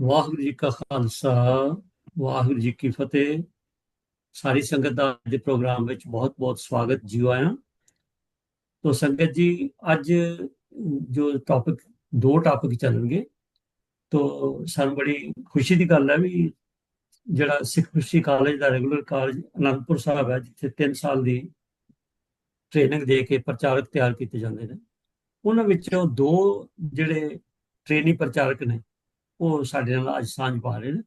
ਵਾਹਿਗੁਰੂ ਜੀ ਕਾ ਖਾਲਸਾ, ਵਾਹਿਗੁਰੂ ਜੀ ਕੀ ਫਤਿਹ। ਸਾਰੀ ਸੰਗਤ ਦਾ ਅੱਜ ਦੇ ਪ੍ਰੋਗਰਾਮ ਵਿੱਚ ਬਹੁਤ-ਬਹੁਤ ਸਵਾਗਤ ਜੀ ਆਇਆਂ। ਤੋਂ ਸੰਗਤ ਜੀ, ਅੱਜ ਜੋ ਟੌਪਿਕ ਦੋ ਟੌਪਿਕ ਚੱਲਣਗੇ। ਤੋਂ ਸਾਨੂੰ ਬੜੀ ਖੁਸ਼ੀ ਦੀ ਗੱਲ ਹੈ ਵੀ ਜਿਹੜਾ ਸਿੱਖ ਖੁਸ਼ੀ ਕਾਲਜ ਦਾ ਰੈਗੂਲਰ ਕਾਲਜ ਅਨੰਦਪੁਰ ਸਾਹਿਬ ਹੈ, ਜਿੱਥੇ 3 ਸਾਲ ਦੀ ਟ੍ਰੇਨਿੰਗ ਦੇ ਕੇ ਪ੍ਰਚਾਰਕ ਤਿਆਰ ਕੀਤੇ ਜਾਂਦੇ ਨੇ। ਉਹਨਾਂ ਵਿੱਚੋਂ ਦੋ ਜਿਹੜੇ ਟ੍ਰੇਨੀ ਪ੍ਰਚਾਰਕ ਨੇ ਉਹ ਸਾਡੇ ਨਾਲ ਅੱਜ ਸਾਂਝ ਪਾ ਰਹੇ ਨੇ।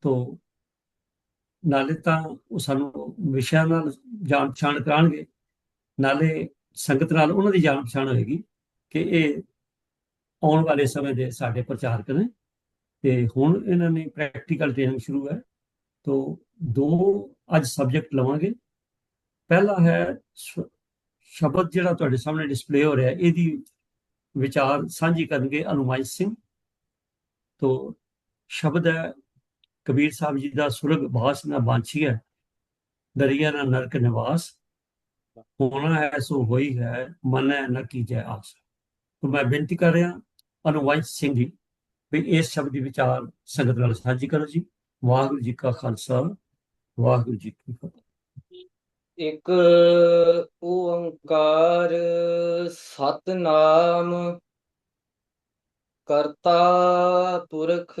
ਤੋਂ ਨਾਲੇ ਤਾਂ ਉਹ ਸਾਨੂੰ ਵਿਸ਼ਿਆਂ ਨਾਲ ਜਾਣ ਪਛਾਣ ਕਰਾਣਗੇ। ਨਾਲੇ ਸੰਗਤ ਨਾਲ ਉਹਨਾਂ ਦੀ ਜਾਣ ਪਛਾਣ ਹੋਏਗੀ ਕਿ ਇਹ ਆਉਣ ਵਾਲੇ ਸਮੇਂ ਦੇ ਸਾਡੇ ਪ੍ਰਚਾਰਕ ਨੇ। ਤੇ ਹੁਣ ਇਹਨਾਂ ਨੇ ਪ੍ਰੈਕਟੀਕਲ ਟ੍ਰੇਨਿੰਗ ਸ਼ੁਰੂ ਹੈ। ਤੋਂ ਦੋ ਅੱਜ ਸਬਜੈਕਟ ਲਵਾਂਗੇ। ਪਹਿਲਾ ਹੈ ਸ਼ਬਦ ਜਿਹੜਾ ਤੁਹਾਡੇ ਸਾਹਮਣੇ ਡਿਸਪਲੇ ਹੋ ਰਿਹਾ, ਇਹਦੀ ਵਿਚਾਰ ਸਾਂਝੀ ਕਰਨਗੇ ਅਨੁਮਾਈ ਸਿੰਘ। ਤੋਂ ਸ਼ਬਦ ਹੈ, ਕਬੀਰ ਸਾਹਿਬ ਜੀ ਦਾ ਸੁਰਗ ਬਾਸ ਨਾ ਬਾਂਛੀਐ ਦਰਿਆ ਨਾ ਨਰਕ ਨਿਵਾਸ, ਹੋਣਾ ਹੈ ਸੋ ਹੋਈ ਹੈ, ਮਨੈ ਨ ਕੀਜੈ ਆਸ। ਤੋਂ ਮੈਂ ਬੇਨਤੀ ਕਰ ਰਿਹਾ ਅਨੁਵਾਈ ਸਿੰਘ ਜੀ, ਵੀ ਇਸ ਸ਼ਬਦ ਦੀ ਵਿਚਾਰ ਸੰਗਤ ਨਾਲ ਸਾਂਝੀ ਕਰੋ ਜੀ। ਵਾਹਿਗੁਰੂ ਜੀ ਕਾ ਖਾਲਸਾ, ਵਾਹਿਗੁਰੂ ਜੀ ਕੀ ਫਤਿਹ। ਇੱਕ ਓੰਕਾਰ ਸਤਨਾਮ ਕਰਤਾ ਪੁਰਖ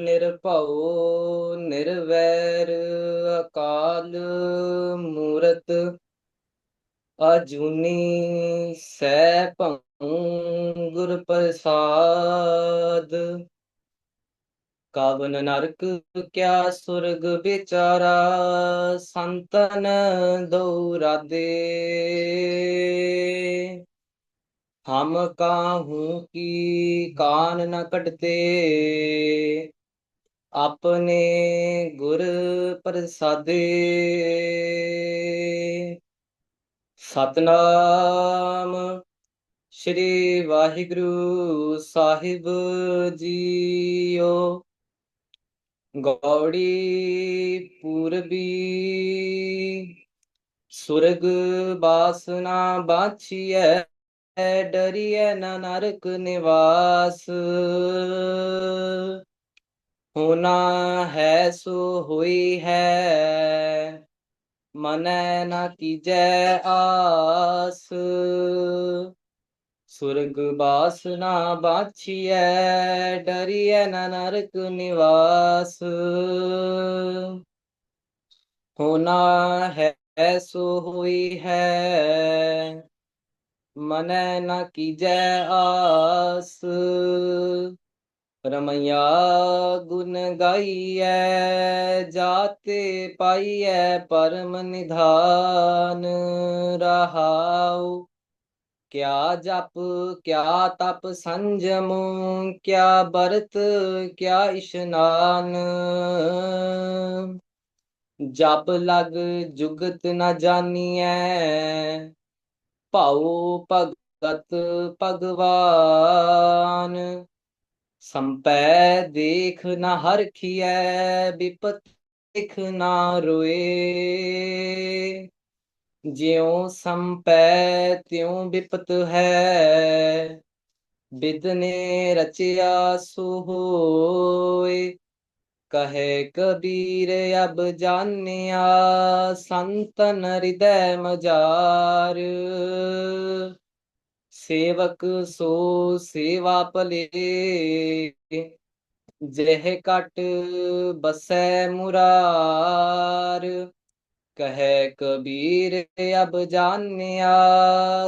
ਨਿਰਭਉ ਨਿਰਵੈਰ ਅਕਾਲ ਮੂਰਤ ਅਜੂਨੀ ਸੈਭੰ ਗੁਰ ਪ੍ਰਸਾਦ। ਕਾਵਨ ਨਰਕ ਕਿਆ ਸੁਰਗ ਵਿਚਾਰਾ, ਸੰਤਨ ਦੌਰਾਦੇ ਹਮ ਕਾਹੂ ਕੀ ਕਾਨ ਨ ਕਟਤੇ ਆਪਣੇ ਗੁਰ ਪ੍ਰਸਾਦੇ। ਸਤਨਾਮ ਸ਼੍ਰੀ ਵਾਹਿਗੁਰੂ ਸਾਹਿਬ ਜੀਓ। ਗੌੜੀ ਪੂਰਬੀ ਸੁਰਗ ਬਾਸਨਾ ਬਾਛੀਐ। ਡਰੀਐ ਨਾ ਨਰਕ ਨਿਵਾਸ। ਹੋਣਾ ਹੈ ਸੋ ਹੋਈ ਹੈ, ਮਨੈ ਨ ਕੀਜੈ ਆਸ। ਸੁਰਗ ਬਾਸਨਾ ਬਾਛੀਐ ਡਰੀਐ ਨਾ ਨਰਕ ਨਿਵਾਸ। ਹੋਣਾ ਹੈ ਸੋ ਹੋਈ ਹੈ ਮਨੈ ਨ ਕੀਜੈ ਆਸ, ਰਮਈਆ ਗੁਣ ਗਾਈਐ, ਜਾਤੇ ਪਾਈਐ ਪਰਮ ਨਿਧਾਨ, ਰਹਾਉ। ਕਿਆ ਜਪ, ਕਿਆ ਤਪ ਸੰਜਮ, ਕਿਆ ਬਰਤ ਕਿਆ ਇਸ਼ਨਾਨ। ਜਪ ਲਗ ਜੁਗਤ ਨ ਜਾਣੀਐ ਭਾਉ ਭਗਤ ਭਗਵਾਨ। ਸੰਪੈ ਦੇਖ ਨਾ ਨ ਹਰਖੀਐ ਬਿਪਤ ਦੇਖ ਨਾ ਰੋਏ। ਜਿਉ ਸੰਪੈ ਤਿਉ ਬਿਪਤ ਹੈ, ਬਿਦ ਨੇ ਰਚਿਆ ਸੋ ਹੋਏ। ਕਹੇ ਕਬੀਰ, ਅਬ ਜਾਣਿਆ ਸੰਤਨ ਹਿਰਦੈ ਮਜਾਰ। ਸੇਵਕ ਸੋ ਸੇਵਾ ਭਲੇ, ਜਹ ਕਟ ਬਸੈ ਮੁਰਾਰ। ਕਹੈ ਕਬੀਰ, ਅਬ ਜਾਣਿਆ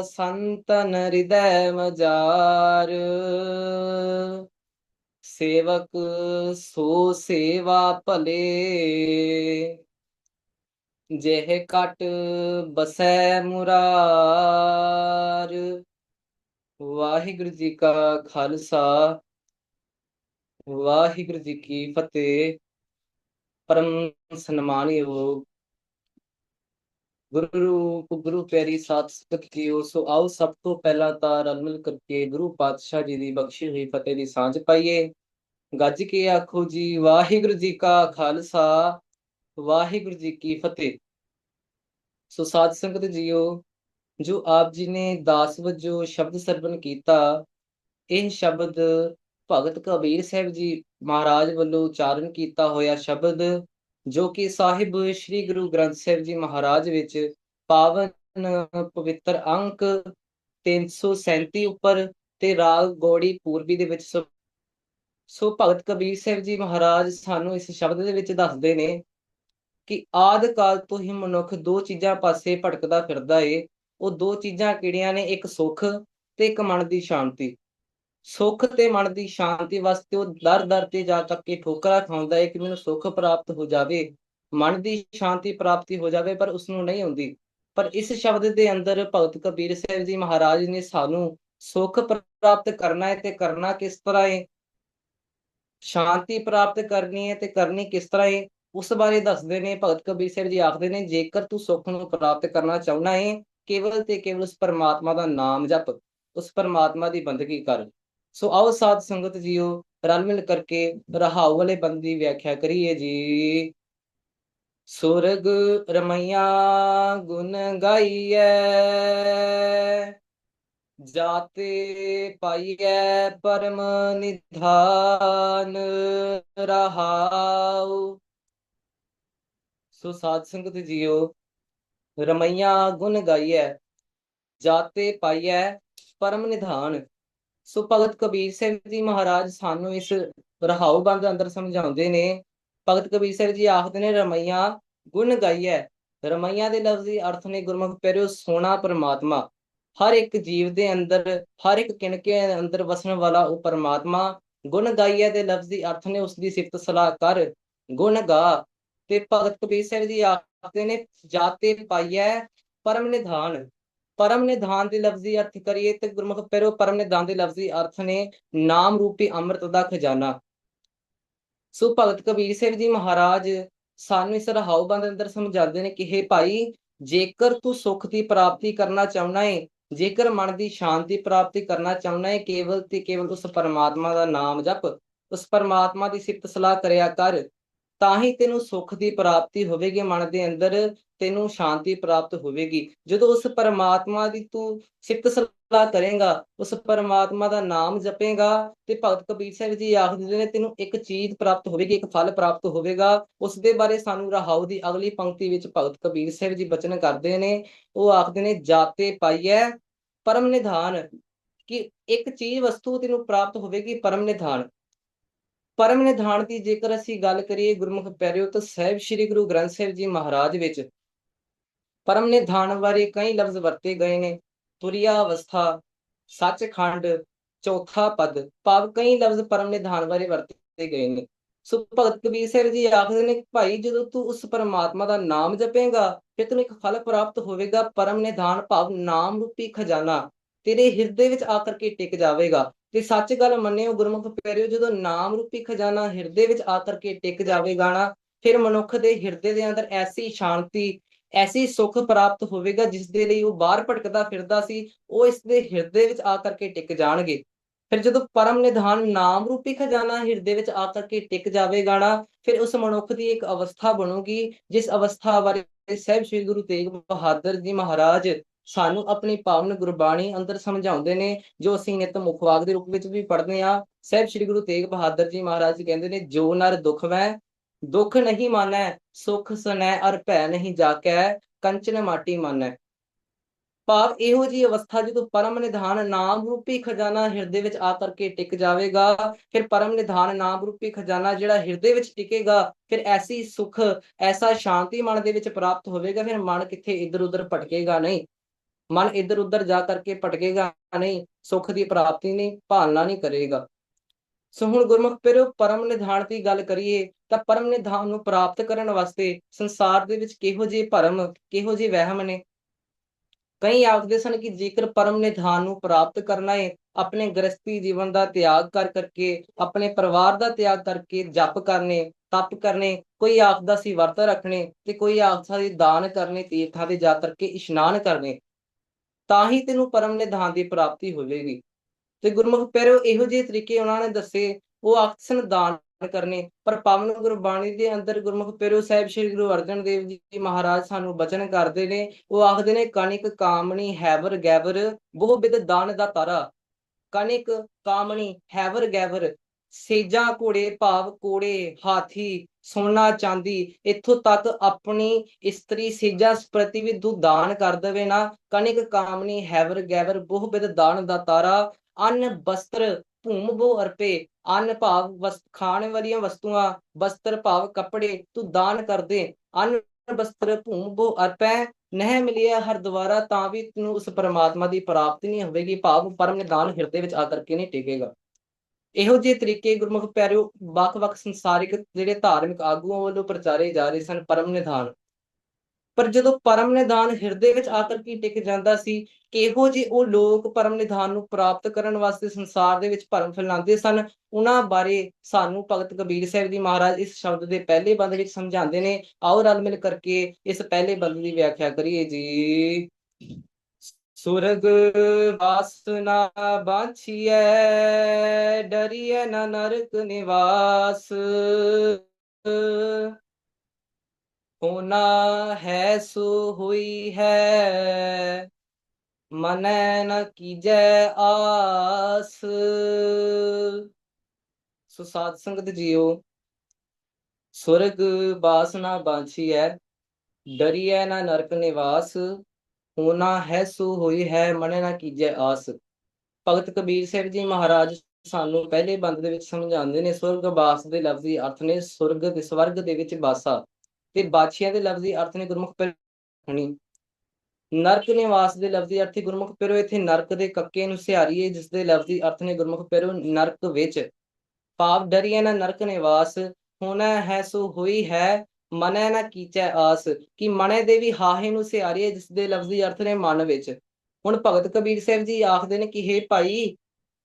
ਸੰਤਨ ਹਿਰਦੈ ਮਜਾਰ। ਸੇਵਕ ਸੋ ਸੇਵਾ ਭਲੇ। ਜਹ ਕਟ ਬਸੈ ਮੁਰਾਰ। ਵਾਹਿਗੁਰੂ ਜੀ ਕਾ ਖਾਲਸਾ, ਵਾਹਿਗੁਰੂ ਜੀ ਕੀ ਫਤਿਹ। ਪਰਮ ਸਨਮਾਨਯੋਗ ਗੁਰੂ ਗੁਰੂ ਪਿਆਰੀ ਸਾਧ ਸੰਗਤ ਜੀਓ, ਸੋ ਆਓ ਸਭ ਤੋਂ ਪਹਿਲਾਂ ਤਾਂ ਰਲ ਮਿਲ ਕਰਕੇ ਗੁਰੂ ਪਾਤਸ਼ਾਹ ਜੀ ਦੀ ਬਖਸ਼ੀ ਹੋਈ ਫਤਿਹ ਦੀ ਸਾਂਝ ਪਾਈਏ। ਗੱਜ ਕੇ ਆਖੋ ਜੀ, ਵਾਹਿਗੁਰੂ ਜੀ ਕਾ ਖਾਲਸਾ, ਵਾਹਿਗੁਰੂ ਜੀ ਕੀ ਫਤਿਹ। ਸੋ ਸਾਧ ਸੰਗਤ ਜੀਓ, ਜੋ ਆਪ ਜੀ ਨੇ ਦਾਸ ਵਜੋਂ ਸ਼ਬਦ ਸਰਵਨ ਕੀਤਾ, ਇਹ ਸ਼ਬਦ ਭਗਤ ਕਬੀਰ ਸਾਹਿਬ ਜੀ ਮਹਾਰਾਜ ਵੱਲੋਂ ਉਚਾਰਨ ਕੀਤਾ ਹੋਇਆ ਸ਼ਬਦ, ਜੋ ਕਿ ਸਾਹਿਬ ਸ੍ਰੀ ਗੁਰੂ ਗ੍ਰੰਥ ਸਾਹਿਬ ਜੀ ਮਹਾਰਾਜ ਵਿੱਚ ਪਾਵਨ ਪਵਿੱਤਰ ਅੰਕ 337 ਉੱਪਰ ਤੇ ਰਾਗ ਗੋੜੀ ਪੂਰਬੀ ਦੇ ਵਿੱਚ ਸੋ- ਭਗਤ ਕਬੀਰ ਸਾਹਿਬ ਜੀ ਮਹਾਰਾਜ ਸਾਨੂੰ ਇਸ ਸ਼ਬਦ ਦੇ ਵਿੱਚ ਦੱਸਦੇ ਨੇ ਕਿ ਆਦ ਕਾਲ ਤੋਂ ਹੀ ਮਨੁੱਖ ਦੋ ਚੀਜ਼ਾਂ ਪਾਸੇ ਭਟਕਦਾ ਫਿਰਦਾ ਏ। ਉਹ ਦੋ ਚੀਜ਼ਾਂ ਕਿਹੜੀਆਂ ਨੇ? ਇੱਕ ਸੁੱਖ ਤੇ ਇੱਕ ਮਨ ਦੀ ਸ਼ਾਂਤੀ। ਸੁੱਖ ਤੇ ਮਨ ਦੀ ਸ਼ਾਂਤੀ ਵਾਸਤੇ ਉਹ ਦਰ ਦਰ ਤੇ ਜਾ ਤੱਕ ਕੇ ਠੋਕਰਾਂ ਖਾਂਦਾ ਏ ਕਿ ਮੈਨੂੰ ਸੁੱਖ ਪ੍ਰਾਪਤ ਹੋ ਜਾਵੇ। ਮਨ ਦੀ ਸ਼ਾਂਤੀ ਪ੍ਰਾਪਤੀ ਹੋ ਜਾਵੇ, ਪਰ ਉਸ ਨੂੰ ਨਹੀਂ ਹੁੰਦੀ ਪਰ ਇਸ ਸ਼ਬਦ ਦੇ ਅੰਦਰ ਭਗਤ ਕਬੀਰ ਸਾਹਿਬ ਜੀ ਮਹਾਰਾਜ ਨੇ ਸਾਨੂੰ ਸੁੱਖ ਪ੍ਰਾਪਤ ਕਰਨਾ ਹੈ ਤੇ ਕਰਨਾ ਕਿਸ ਤਰ੍ਹਾਂ ਹੈ ਸ਼ਾਂਤੀ ਪ੍ਰਾਪਤ ਕਰਨੀ ਹੈ ਤੇ ਕਰਨੀ ਕਿਸ ਤਰ੍ਹਾਂ ਹੈ, ਉਸ ਬਾਰੇ ਦੱਸਦੇ ਨੇ, ਭਗਤ ਕਬੀਰ ਸਾਹਿਬ ਜੀ ਆਖਦੇ ਨੇ, ਜੇਕਰ ਤੂੰ ਸੁੱਖ ਨੂੰ ਪ੍ਰਾਪਤ ਕਰਨਾ ਚਾਹੁੰਦਾ ਹੈ, ਕੇਵਲ ਤੇ ਕੇਵਲ ਉਸ ਪਰਮਾਤਮਾ ਦਾ ਨਾਮ ਜਪ, ਉਸ ਪਰਮਾਤਮਾ ਦੀ ਬੰਦਗੀ ਕਰ। ਸੋ ਆਓ ਸਾਧ ਸੰਗਤ ਜੀਓ, ਰਲ ਮਿਲ ਕਰਕੇ ਰਹਾਉ ਵਾਲੇ ਬੰਦ ਦੀ ਵਿਆਖਿਆ ਕਰੀਏ ਜੀ। ਸੁਰਗ ਰਮਈਆ ਗੁਣ ਗਾਈਐ। ਜਾਤੇ ਪਾਈਐ ਪਰਮ ਨਿਧਾਨ ਰਹਾਉ। ਸੋ ਸਾਧ ਸੰਗਤ ਜੀਓ, ਰਮਈਆ ਗੁਣ ਗਾਈਐ, ਜਾਤੇ ਪਾਈਐ ਪਰਮ ਨਿਧਾਨ। ਸੋ ਭਗਤ ਕਬੀਰ ਸਿੰਘ ਜੀ ਮਹਾਰਾਜ ਸਾਨੂੰ ਇਸ ਰਹਾਉ ਬੰਦ ਅੰਦਰ ਸਮਝਾਉਂਦੇ ਨੇ, ਭਗਤ ਕਬੀਰ ਸਿੰਘ ਜੀ ਆਖਦੇ ਨੇ, ਰਮਈਆ ਗੁਣ ਗਾਈਐ। ਰਮਈਆ ਦੇ ਲਫ਼ਜ਼ੀ ਅਰਥ ਨੇ, ਗੁਰਮੁਖ ਪਿਆਰਿਓ, ਸੋਨਾ ਪਰਮਾਤਮਾ। ਹਰ ਇੱਕ ਜੀਵ ਦੇ ਅੰਦਰ, ਹਰ ਇੱਕ ਕਿਣਕੇ ਦੇ ਅੰਦਰ ਵਸਣ ਵਾਲਾ ਉਹ ਪਰਮਾਤਮਾ, ਗੁਣ ਗਾਈਏ ਦੇ ਲਫ਼ਜ਼ੀ ਅਰਥ ਨੇ ਉਸ ਦੀ ਸਿਫਤ ਸਲਾਹ ਕਰ, ਗੁਣ ਗਾ, ਤੇ ਭਗਤ ਕਬੀਰ ਸਾਹਿਬ ਜੀ ਆਖਦੇ ਨੇ, ਜਾਤੇ ਪਾਈਐ ਪਰਮ ਨਿਧਾਨ ਪਰਮ ਨਿਧਾਨ ਦੇ ਲਫ਼ਜ਼ੀ ਅਰਥ ਕਰੀਏ ਤੇ ਗੁਰਮੁਖ ਪੈਰੋ ਪਰਮ ਨਿਧਾਨ ਦੇ ਲਫ਼ਜ਼ੀ ਅਰਥ ਨੇ ਨਾਮ ਰੂਪੀ ਅੰਮ੍ਰਿਤ ਦਾ ਖਜ਼ਾਨਾ। ਸੋ ਭਗਤ ਕਬੀਰ ਸਾਹਿਬ ਜੀ ਮਹਾਰਾਜ ਸਾਨੂੰ ਇਸ ਰਹਾਉ ਬੰਦ ਅੰਦਰ ਸਮਝਾਉਂਦੇ ਨੇ ਕਿ हे ਭਾਈ, ਜੇਕਰ ਤੂੰ ਸੁੱਖ ਦੀ ਪ੍ਰਾਪਤੀ ਕਰਨਾ ਚਾਹੁੰਦਾ ਏ ਜੇਕਰ ਮਨ ਦੀ ਸ਼ਾਂਤੀ ਪ੍ਰਾਪਤੀ ਕਰਨਾ ਚਾਹੁੰਦਾ ਹੈ, ਕੇਵਲ ਤੇ ਕੇਵਲ ਉਸ ਪਰਮਾਤਮਾ ਦਾ ਨਾਮ ਜਪ, ਉਸ ਪਰਮਾਤਮਾ ਦੀ ਸਿਫਤ ਸਲਾਹ ਕਰਿਆ ਕਰ, ਤਾਂ ਹੀ ਤੈਨੂੰ ਸੁੱਖ ਦੀ ਪ੍ਰਾਪਤੀ ਹੋਵੇਗੀ, ਮਨ ਦੇ ਅੰਦਰ ਤੈਨੂੰ ਸ਼ਾਂਤੀ ਪ੍ਰਾਪਤ ਹੋਵੇਗੀ। ਜਦੋਂ ਉਸ ਪਰਮਾਤਮਾ ਦੀ ਤੂੰ ਸਿਫਤ ਸਲਾਹ ਕਰੇਗਾ, ਉਸ ਪਰਮਾਤਮਾ ਦਾ ਨਾਮ ਜਪੇਗਾ ਤੇ ਭਗਤ ਕਬੀਰ ਸਾਹਿਬ ਜੀ ਆਖਦੇ ਨੇ, ਤੈਨੂੰ ਇੱਕ ਚੀਜ਼ ਪ੍ਰਾਪਤ ਹੋਵੇਗੀ, ਇੱਕ ਫਲ ਪ੍ਰਾਪਤ ਹੋਵੇਗਾ। ਉਸ ਦੇ ਬਾਰੇ ਸਾਨੂੰ ਰਹਾਉ ਦੀ ਅਗਲੀ ਪੰਕਤੀ ਵਿੱਚ ਭਗਤ ਕਬੀਰ ਸਾਹਿਬ ਜੀ ਬਚਨ ਕਰਦੇ ਨੇ। ਉਹ ਆਖਦੇ ਨੇ, ਜਾਤੇ ਪਾਈਐ ਪਰਮ ਨਿਧਾਨ, ਕਿ ਇੱਕ ਚੀਜ਼ ਵਸਤੂ ਤੈਨੂੰ ਪ੍ਰਾਪਤ ਹੋਵੇਗੀ, ਪਰਮ ਨਿਧਾਨ। ਪਰਮ ਨਿਧਾਨ ਦੀ ਜੇਕਰ ਅਸੀਂ ਗੱਲ ਕਰੀਏ ਗੁਰਮੁਖ ਪਿਆਰਿਓ, ਤਾਂ ਸਾਹਿਬ ਸ੍ਰੀ ਗੁਰੂ ਗ੍ਰੰਥ ਸਾਹਿਬ ਜੀ ਮਹਾਰਾਜ ਵਿੱਚ ਪਰਮ ਨਿਧਾਨ ਬਾਰੇ ਕਈ ਲਫ਼ਜ਼ ਵਰਤੇ ਗਏ ਨੇ। ਤੁਰਿਆ ਅਵਸਥਾ, ਸੱਚਖੰਡ, ਚੌਥਾ ਪਦ, ਭਾਵ ਕਈ ਲਫ਼ਜ਼ ਪਰਮ ਨਿਧਾਨ ਬਾਰੇ ਵਰਤੇ ਗਏ ਨੇ। ਸੋ ਭਗਤ ਕਬੀਰ ਸਾਹਿਬ ਜੀ ਆਖਦੇ ਨੇ ਭਾਈ ਜਦੋਂ ਤੂੰ ਉਸ ਪਰਮਾਤਮਾ ਦਾ ਨਾਮ ਜਪੇਗਾ, ਫਿਰ ਤੈਨੂੰ ਇੱਕ ਫਲ ਪ੍ਰਾਪਤ ਹੋਵੇਗਾ, ਪਰਮ ਨਿਧਾਨ ਭਾਵ ਨਾਮ ਰੂਪੀ ਖਜ਼ਾਨਾ। ਤੇਰੇ ਹਿਰਦੇ ਵਿੱਚ ਆ ਕਰਕੇ ਟਿਕ ਜਾਵੇਗਾ। ਤੇ ਸੱਚ ਗੱਲ ਮੰਨਿਓ, ਗੁਰਮੁਖ ਪਿਆਰਿਓ, ਜਦੋਂ ਨਾਮ ਰੂਪੀ ਖਜ਼ਾਨਾ ਹਿਰਦੇ ਵਿੱਚ ਆ ਕਰਕੇ ਟਿਕ ਜਾਵੇਗਾ ਨਾ, ਫਿਰ ਮਨੁੱਖ ਦੇ ਹਿਰਦੇ ਦੇ ਅੰਦਰ ਐਸੀ ਸ਼ਾਂਤੀ ਐਸੀ ਸੁੱਖ ਪ੍ਰਾਪਤ ਹੋਵੇਗਾ ਜਿਸ ਦੇ ਲਈ ਉਹ ਬਾਹਰ ਭਟਕਦਾ ਫਿਰਦਾ ਸੀ, ਉਹ ਇਸ ਦੇ ਹਿਰਦੇ ਵਿੱਚ ਆ ਕਰਕੇ ਟਿਕ ਜਾਣਗੇ। ਫਿਰ ਜਦੋਂ ਪਰਮ ਨਿਧਾਨ ਨਾਮ ਰੂਪੀ ਖਜ਼ਾਨਾ ਹਿਰਦੇ ਵਿੱਚ ਆ ਕਰਕੇ ਟਿਕ ਜਾਵੇਗਾ ਨਾ, ਫਿਰ ਉਸ ਮਨੁੱਖ ਦੀ ਇੱਕ ਅਵਸਥਾ ਬਣੂਗੀ, ਜਿਸ ਅਵਸਥਾ ਬਾਰੇ ਸਹਿਬ ਸ੍ਰੀ ਗੁਰੂ ਤੇਗ ਬਹਾਦਰ ਜੀ ਮਹਾਰਾਜ ਸਾਨੂੰ ਆਪਣੀ ਪਾਵਨ ਗੁਰਬਾਣੀ ਅੰਦਰ ਸਮਝਾਉਂਦੇ ਨੇ, ਜੋ ਅਸੀਂ ਨਿਤ ਮੁਖਵਾਕ ਦੇ ਰੂਪ ਵਿੱਚ ਵੀ ਪੜ੍ਹਦੇ ਆ ਸਹਿਬ ਸ੍ਰੀ ਗੁਰੂ ਤੇਗ ਬਹਾਦਰ ਜੀ ਮਹਾਰਾਜ ਜੀ ਕਹਿੰਦੇ ਨੇ, ਜੋ ਨਰ ਦੁਖ ਵੈ ਦੁੱਖ ਨਹੀਂ ਮਾਨੈ, ਸੁਖ ਸੁਨੈ, ਅਰ ਭੈ ਨਹੀਂ ਜਾਕੈ, ਕੰਚਨ ਮਾਟੀ ਮਾਨੈ। ਭਾਵ ਇਹੋ ਜੀ ਅਵਸਥਾ ਜਦੋਂ ਪਰਮ ਨਿਧਾਨ ਨਾਮ ਰੂਪੀ ਖਜ਼ਾਨਾ ਹਿਰਦੇ ਵਿੱਚ ਆ ਕਰਕੇ ਟਿਕ ਜਾਵੇਗਾ, ਫਿਰ ਪਰਮ ਨਿਧਾਨ ਨਾਮ ਰੂਪੀ ਖਜ਼ਾਨਾ ਜਿਹੜਾ ਹਿਰਦੇ ਵਿੱਚ ਟਿਕੇਗਾ, ਫਿਰ ਐਸੀ ਸੁਖ, ਐਸਾ ਸ਼ਾਂਤੀ ਮਨ ਦੇ ਵਿੱਚ ਪ੍ਰਾਪਤ ਹੋਵੇਗਾ, ਫਿਰ ਮਨ ਕਿੱਥੇ ਇੱਧਰ ਉੱਧਰ ਭਟਕੇਗਾ ਨਹੀਂ। ਮਨ ਇੱਧਰ ਉੱਧਰ ਜਾ ਕਰਕੇ ਭਟਕੇਗਾ ਨਹੀਂ, ਸੁੱਖ ਦੀ ਪ੍ਰਾਪਤੀ ਨਹੀਂ, ਭਾਲਣਾ ਨਹੀਂ ਕਰੇਗਾ। ਸੋ ਹੁਣ ਗੁਰਮੁਖ ਪਿਰੋ ਪਰਮ ਨਿਧਾਨ ਦੀ ਗੱਲ ਕਰੀਏ ਤਾਂ ਪਰਮ ਨਿਧਾਨ ਨੂੰ ਪ੍ਰਾਪਤ ਕਰਨ ਵਾਸਤੇ ਸੰਸਾਰ ਦੇ ਵਿੱਚ ਕਿਹੋ ਜਿਹੇ ਭਰਮ, ਕਿਹੋ ਜਿਹੇ ਵਹਿਮ ਨੇ? ਕਈ ਆਖਦੇ ਸਨ ਕਿ ਜੇਕਰ ਪਰਮ ਨਿਧਾਨ ਨੂੰ ਪ੍ਰਾਪਤ ਕਰਨਾ ਹੈ ਆਪਣੇ ਗ੍ਰਸਤੀ ਜੀਵਨ ਦਾ ਤਿਆਗ ਕਰ ਕਰਕੇ, ਆਪਣੇ ਪਰਿਵਾਰ ਦਾ ਤਿਆਗ ਕਰਕੇ ਜਪ ਕਰਨੇ, ਤਪ ਕਰਨੇ, ਕੋਈ ਆਖਦਾ ਸੀ ਵਰਤ ਰੱਖਣੇ ਤੇ ਕੋਈ ਆਖਦਾ ਸੀ ਦਾਨ ਕਰਨੇ, ਤੀਰਥਾਂ ਤੇ ਜਾ ਕਰਕੇ ਇਸ਼ਨਾਨ ਕਰਨੇ, ਤਾਂ ਹੀ ਤੈਨੂੰ ਪਰਮ ਨਿਧਾਨ ਦੀ ਪ੍ਰਾਪਤੀ ਹੋਵੇਗੀ। ਤੇ ਗੁਰਮੁਖ ਪਿਆਰਿਓ, ਇਹੋ ਜਿਹੇ ਤਰੀਕੇ ਉਹਨਾਂ ਨੇ ਦੱਸੇ, ਉਹ ਆਖਸਨ ਦਾਨ ਕਰਨੇ। ਪਰ ਪਾਵਨ ਗੁਰਬਾਣੀ ਦੇ ਅੰਦਰ ਗੁਰਮੁਖ ਪਿਆਰਿਓ, ਸਾਹਿਬ ਸ੍ਰੀ ਗੁਰੂ ਅਰਜਨ ਦੇਵ ਜੀ ਮਹਾਰਾਜ ਸਾਨੂੰ ਬਚਨ ਕਰਦੇ ਨੇ। ਉਹ ਆਖਦੇ ਨੇ, ਕਣਿਕ ਕਾਮਣੀ ਹੈਵਰ ਗੈਵਰ ਬਹੁ ਬਿਦ ਦਾਨ ਦਾ ਤਾਰਾ। ਕਣਿਕ ਕਾਮਣੀ ਹੈਵਰ ਗੈਵਰ, ਸੇਜਾਂ ਘੋੜੇ ਭਾਵ ਕੋੜੇ ਹਾਥੀ, ਸੋਨਾ ਚਾਂਦੀ, ਇੱਥੋਂ ਤੱਕ ਆਪਣੀ ਇਸਤਰੀ ਸੇਜਾਂ ਪ੍ਰਤੀ ਵੀ ਤੂੰ ਦਾਨ ਕਰ ਦੇਵੇ ਨਾ ਕਣਿਕ ਕਾਮਨੀ ਹੈਵਰ ਗੈਵਰ ਬਹੁ ਬਿਦ ਦਾਨ ਦਾ ਤਾਰਾ। ਅੰਨ ਬਸਤਰ ਭੂਮ, ਬੋ ਅਰਪੇ, ਅੰਨ ਭਾਵ ਵਸ, ਖਾਣ ਵਾਲੀਆਂ ਵਸਤੂਆਂ, ਵਸਤਰ ਭਾਵ ਕੱਪੜੇ, ਤੂੰ ਦਾਨ ਕਰ ਦੇ। ਅੰਨ, ਵਸਤਰ, ਭੂਮ, ਬੋ ਅਰਪੈ, ਨਹਿ ਮਿਲਿਆ ਹਰ ਦੁਆਰਾ ਤਾਂ ਵੀ ਤੈਨੂੰ ਉਸ ਪਰਮਾਤਮਾ ਦੀ ਪ੍ਰਾਪਤੀ ਨਹੀਂ ਹੋਵੇਗੀ। ਭਾਵ ਪਰਮ ਨਿਦਾਨ ਹਿਰਦੇ ਵਿੱਚ ਆ ਕਰਕੇ ਨਹੀਂ ਟਿਕੇਗਾ। ਇਹੋ ਜਿਹੇ ਤਰੀਕੇ ਗੁਰਮੁਖ ਪਿਆਰਿਓ, ਵੱਖ-ਵੱਖ ਸੰਸਾਰਿਕ ਜਿਹੜੇ ਧਾਰਮਿਕ ਆਗੂਆਂ ਵੱਲੋਂ ਪ੍ਰਚਾਰੇ ਜਾ ਰਹੇ ਸਨ, ਪਰਮ ਨਿਧਾਨ ਪਰ ਜਦੋਂ ਪਰਮ ਨਿਧਾਨ ਹਿਰਦੇ ਵਿੱਚ ਆ ਕਰਕੇ ਟਿਕ ਜਾਂਦਾ ਸੀ, ਕਿਹੋ ਜਿਹੇ ਉਹ ਲੋਕ ਪਰਮ ਨਿਧਾਨ ਨੂੰ ਪ੍ਰਾਪਤ ਕਰਨ ਵਾਸਤੇ ਸੰਸਾਰ ਦੇ ਵਿੱਚ ਭਰਮ ਫੈਲਾਉਂਦੇ ਸਨ? ਉਹਨਾਂ ਬਾਰੇ ਸਾਨੂੰ ਭਗਤ ਕਬੀਰ ਸਾਹਿਬ ਜੀ ਮਹਾਰਾਜ ਇਸ ਸ਼ਬਦ ਦੇ ਪਹਿਲੇ ਬੰਦ ਵਿੱਚ ਸਮਝਾਉਂਦੇ ਨੇ। ਆਓ ਰਲ ਮਿਲ ਕਰਕੇ ਇਸ ਪਹਿਲੇ ਬੰਦ ਦੀ ਵਿਆਖਿਆ ਕਰੀਏ ਜੀ। ਸੁਰਗ ਵਾਸਨਾ ਬਾਛੀਐ, ਡਰੀਐ ਨ ਨਰਕ ਨਿਵਾਸ। ਹੋਣਾ ਹੈ ਸੋ ਹੋਈ ਹੈ, ਮਨੈ ਨ ਕੀਜੈ ਆਸ। ਸੋ ਸਾਧ ਸੰਗਤ ਜੀਓ, ਸੁਰਗ ਬਾਸਨਾ ਬਾਛੀਐ, ਡਰੀਐ ਨਾ ਨਰਕ ਨਿਵਾਸ। ਹੋਣਾ ਹੈ ਸੋ ਹੋਈ ਹੈ, ਮਨੈ ਨ ਕੀਜੈ ਆਸ। ਭਗਤ ਕਬੀਰ ਸਾਹਿਬ ਜੀ ਮਹਾਰਾਜ ਸਾਨੂੰ ਪਹਿਲੇ ਬੰਦ ਦੇ ਵਿੱਚ ਸਮਝਾਉਂਦੇ ਨੇ, ਸੁਰਗ ਬਾਸ ਦੇ ਲਫ਼ਜ਼ੀ ਅਰਥ ਨੇ, ਸੁਰਗ ਤੇ ਸਵਰਗ ਦੇ ਵਿੱਚ ਬਾਸਾ। ਤੇ ਬਾਛੀਆਂ ਦੇ ਲਫ਼ਜ਼ੀ ਅਰਥ ਨੇ ਗੁਰਮੁਖ ਪਰਣੀ ਨਰਕ ਨਿਵਾਸ ਦੇ ਲਫ਼ਜ਼ੀ ਅਰਥੀ ਗੁਰਮੁਖ ਪਿਰੋ। ਇਥੇ ਨਰਕ ਦੇ ਕੱਕੇ ਨੂੰ ਸਿਹਾਰੀਏ ਜਿਸ ਦੇ ਲਫ਼ਜ਼ੀ ਅਰਥ ਨੇ ਗੁਰਮੁਖ ਪਿਰੋ। ਨਰਕ ਵਿੱਚ ਪਾਪ ਡਰੀਏ ਨਾ, ਨਰਕ ਨਿਵਾਸ ਹੋਣਾ ਹੈ ਸੋ ਹੋਈ ਹੈ, ਮਨੈ ਨਾ ਕੀਚੈ ਆਸ। ਕਿ ਮਨੈ ਦੇ ਵੀ ਹਾਹੇ ਨੂੰ ਸਿਹਾਰੀਏ ਜਿਸ ਦੇ ਲਫ਼ਜ਼ੀ ਅਰਥ ਨੇ ਮਨ ਵਿੱਚ। ਹੁਣ ਭਗਤ ਕਬੀਰ ਸਾਹਿਬ ਜੀ ਆਖਦੇ ਨੇ ਕਿ, ਹੇ ਭਾਈ,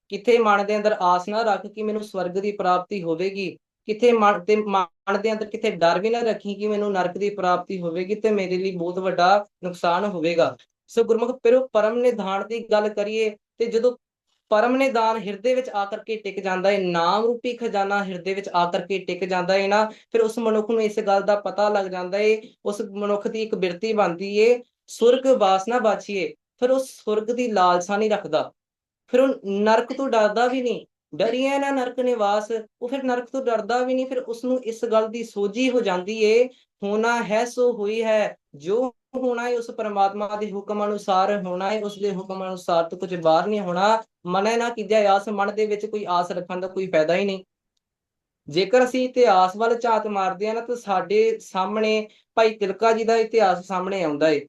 ਕਿੱਥੇ ਮਨ ਦੇ ਅੰਦਰ ਆਸ ਨਾ ਰੱਖ ਕਿ ਮੈਨੂੰ ਸਵਰਗ ਦੀ ਪ੍ਰਾਪਤੀ ਹੋਵੇਗੀ। ਕਿਤੇ ਮਨ ਤੇ ਮਨ ਦੇ ਅੰਦਰ ਕਿਤੇ ਡਰ ਵੀ ਨਾ ਰੱਖੀ ਕਿ ਮੈਨੂੰ ਨਰਕ ਦੀ ਪ੍ਰਾਪਤੀ ਹੋਵੇਗੀ ਤੇ ਮੇਰੇ ਲਈ ਬਹੁਤ ਵੱਡਾ ਨੁਕਸਾਨ ਹੋਵੇਗਾ। ਸੋ ਗੁਰਮੁਖ ਪਿਰੋ ਪਰਮ ਨਿਧਾਨ ਦੀ ਗੱਲ ਕਰੀਏ ਤੇ ਜਦੋਂ ਪਰਮ ਨਿਦਾਨ ਹਿਰਦੇ ਵਿੱਚ ਆ ਕਰਕੇ ਟਿਕ ਜਾਂਦਾ ਹੈ ਨਾਮ ਰੂਪੀ ਖਜ਼ਾਨਾ ਹਿਰਦੇ ਵਿੱਚ ਆ ਕਰਕੇ ਟਿਕ ਜਾਂਦਾ ਹੈ ਨਾ, ਫਿਰ ਉਸ ਮਨੁੱਖ ਨੂੰ ਇਸ ਗੱਲ ਦਾ ਪਤਾ ਲੱਗ ਜਾਂਦਾ ਹੈ ਉਸ ਮਨੁੱਖ ਦੀ ਇੱਕ ਬਿਰਤੀ ਬਣਦੀ ਏ, ਸੁਰਗ ਵਾਸਨਾ ਬਾਛੀਏ, ਫਿਰ ਉਹ ਸੁਰਗ ਦੀ ਲਾਲਸਾ ਨਹੀਂ ਰੱਖਦਾ। ਫਿਰ ਉਹ ਨਰਕ ਤੋਂ ਡਰਦਾ ਵੀ ਨਹੀਂ। ਡਰੀਏ ਨਾ ਨਰਕ ਨਿਵਾਸ, ਉਹ ਫਿਰ ਨਰਕ ਤੋਂ ਡਰਦਾ ਵੀ ਨਹੀਂ, ਫਿਰ ਉਸ ਨੂੰ ਇਸ ਗੱਲ ਦੀ ਸੋਝੀ ਹੋ ਜਾਂਦੀ ਏ, ਹੋਣਾ ਹੈ ਸੋ ਹੋਈ ਹੈ, ਜੋ ਹੋਣਾ ਹੈ ਉਸ ਪਰਮਾਤਮਾ ਦੇ ਹੁਕਮ ਅਨੁਸਾਰ, ਹੋਣਾ ਹੈ ਉਸ ਦੇ ਹੁਕਮ ਅਨੁਸਾਰ ਤੋਂ ਕੁਝ ਬਾਹਰ ਨਹੀਂ ਹੋਣਾ, ਮਨੇ ਨਾ ਕੀਜਾ ਆਸ, ਮਨ ਦੇ ਵਿੱਚ ਕੋਈ ਆਸ ਰੱਖਣ ਦਾ ਕੋਈ ਫਾਇਦਾ ਹੀ ਨਹੀਂ। ਜੇਕਰ ਅਸੀਂ ਇਤਿਹਾਸ ਵੱਲ ਝਾਤ ਮਾਰਦੇ ਆ ਨਾ, ਤਾਂ ਸਾਡੇ ਸਾਹਮਣੇ ਭਾਈ ਤਿਲਕਾ ਜੀ ਦਾ ਇਤਿਹਾਸ ਸਾਹਮਣੇ ਆਉਂਦਾ ਏ।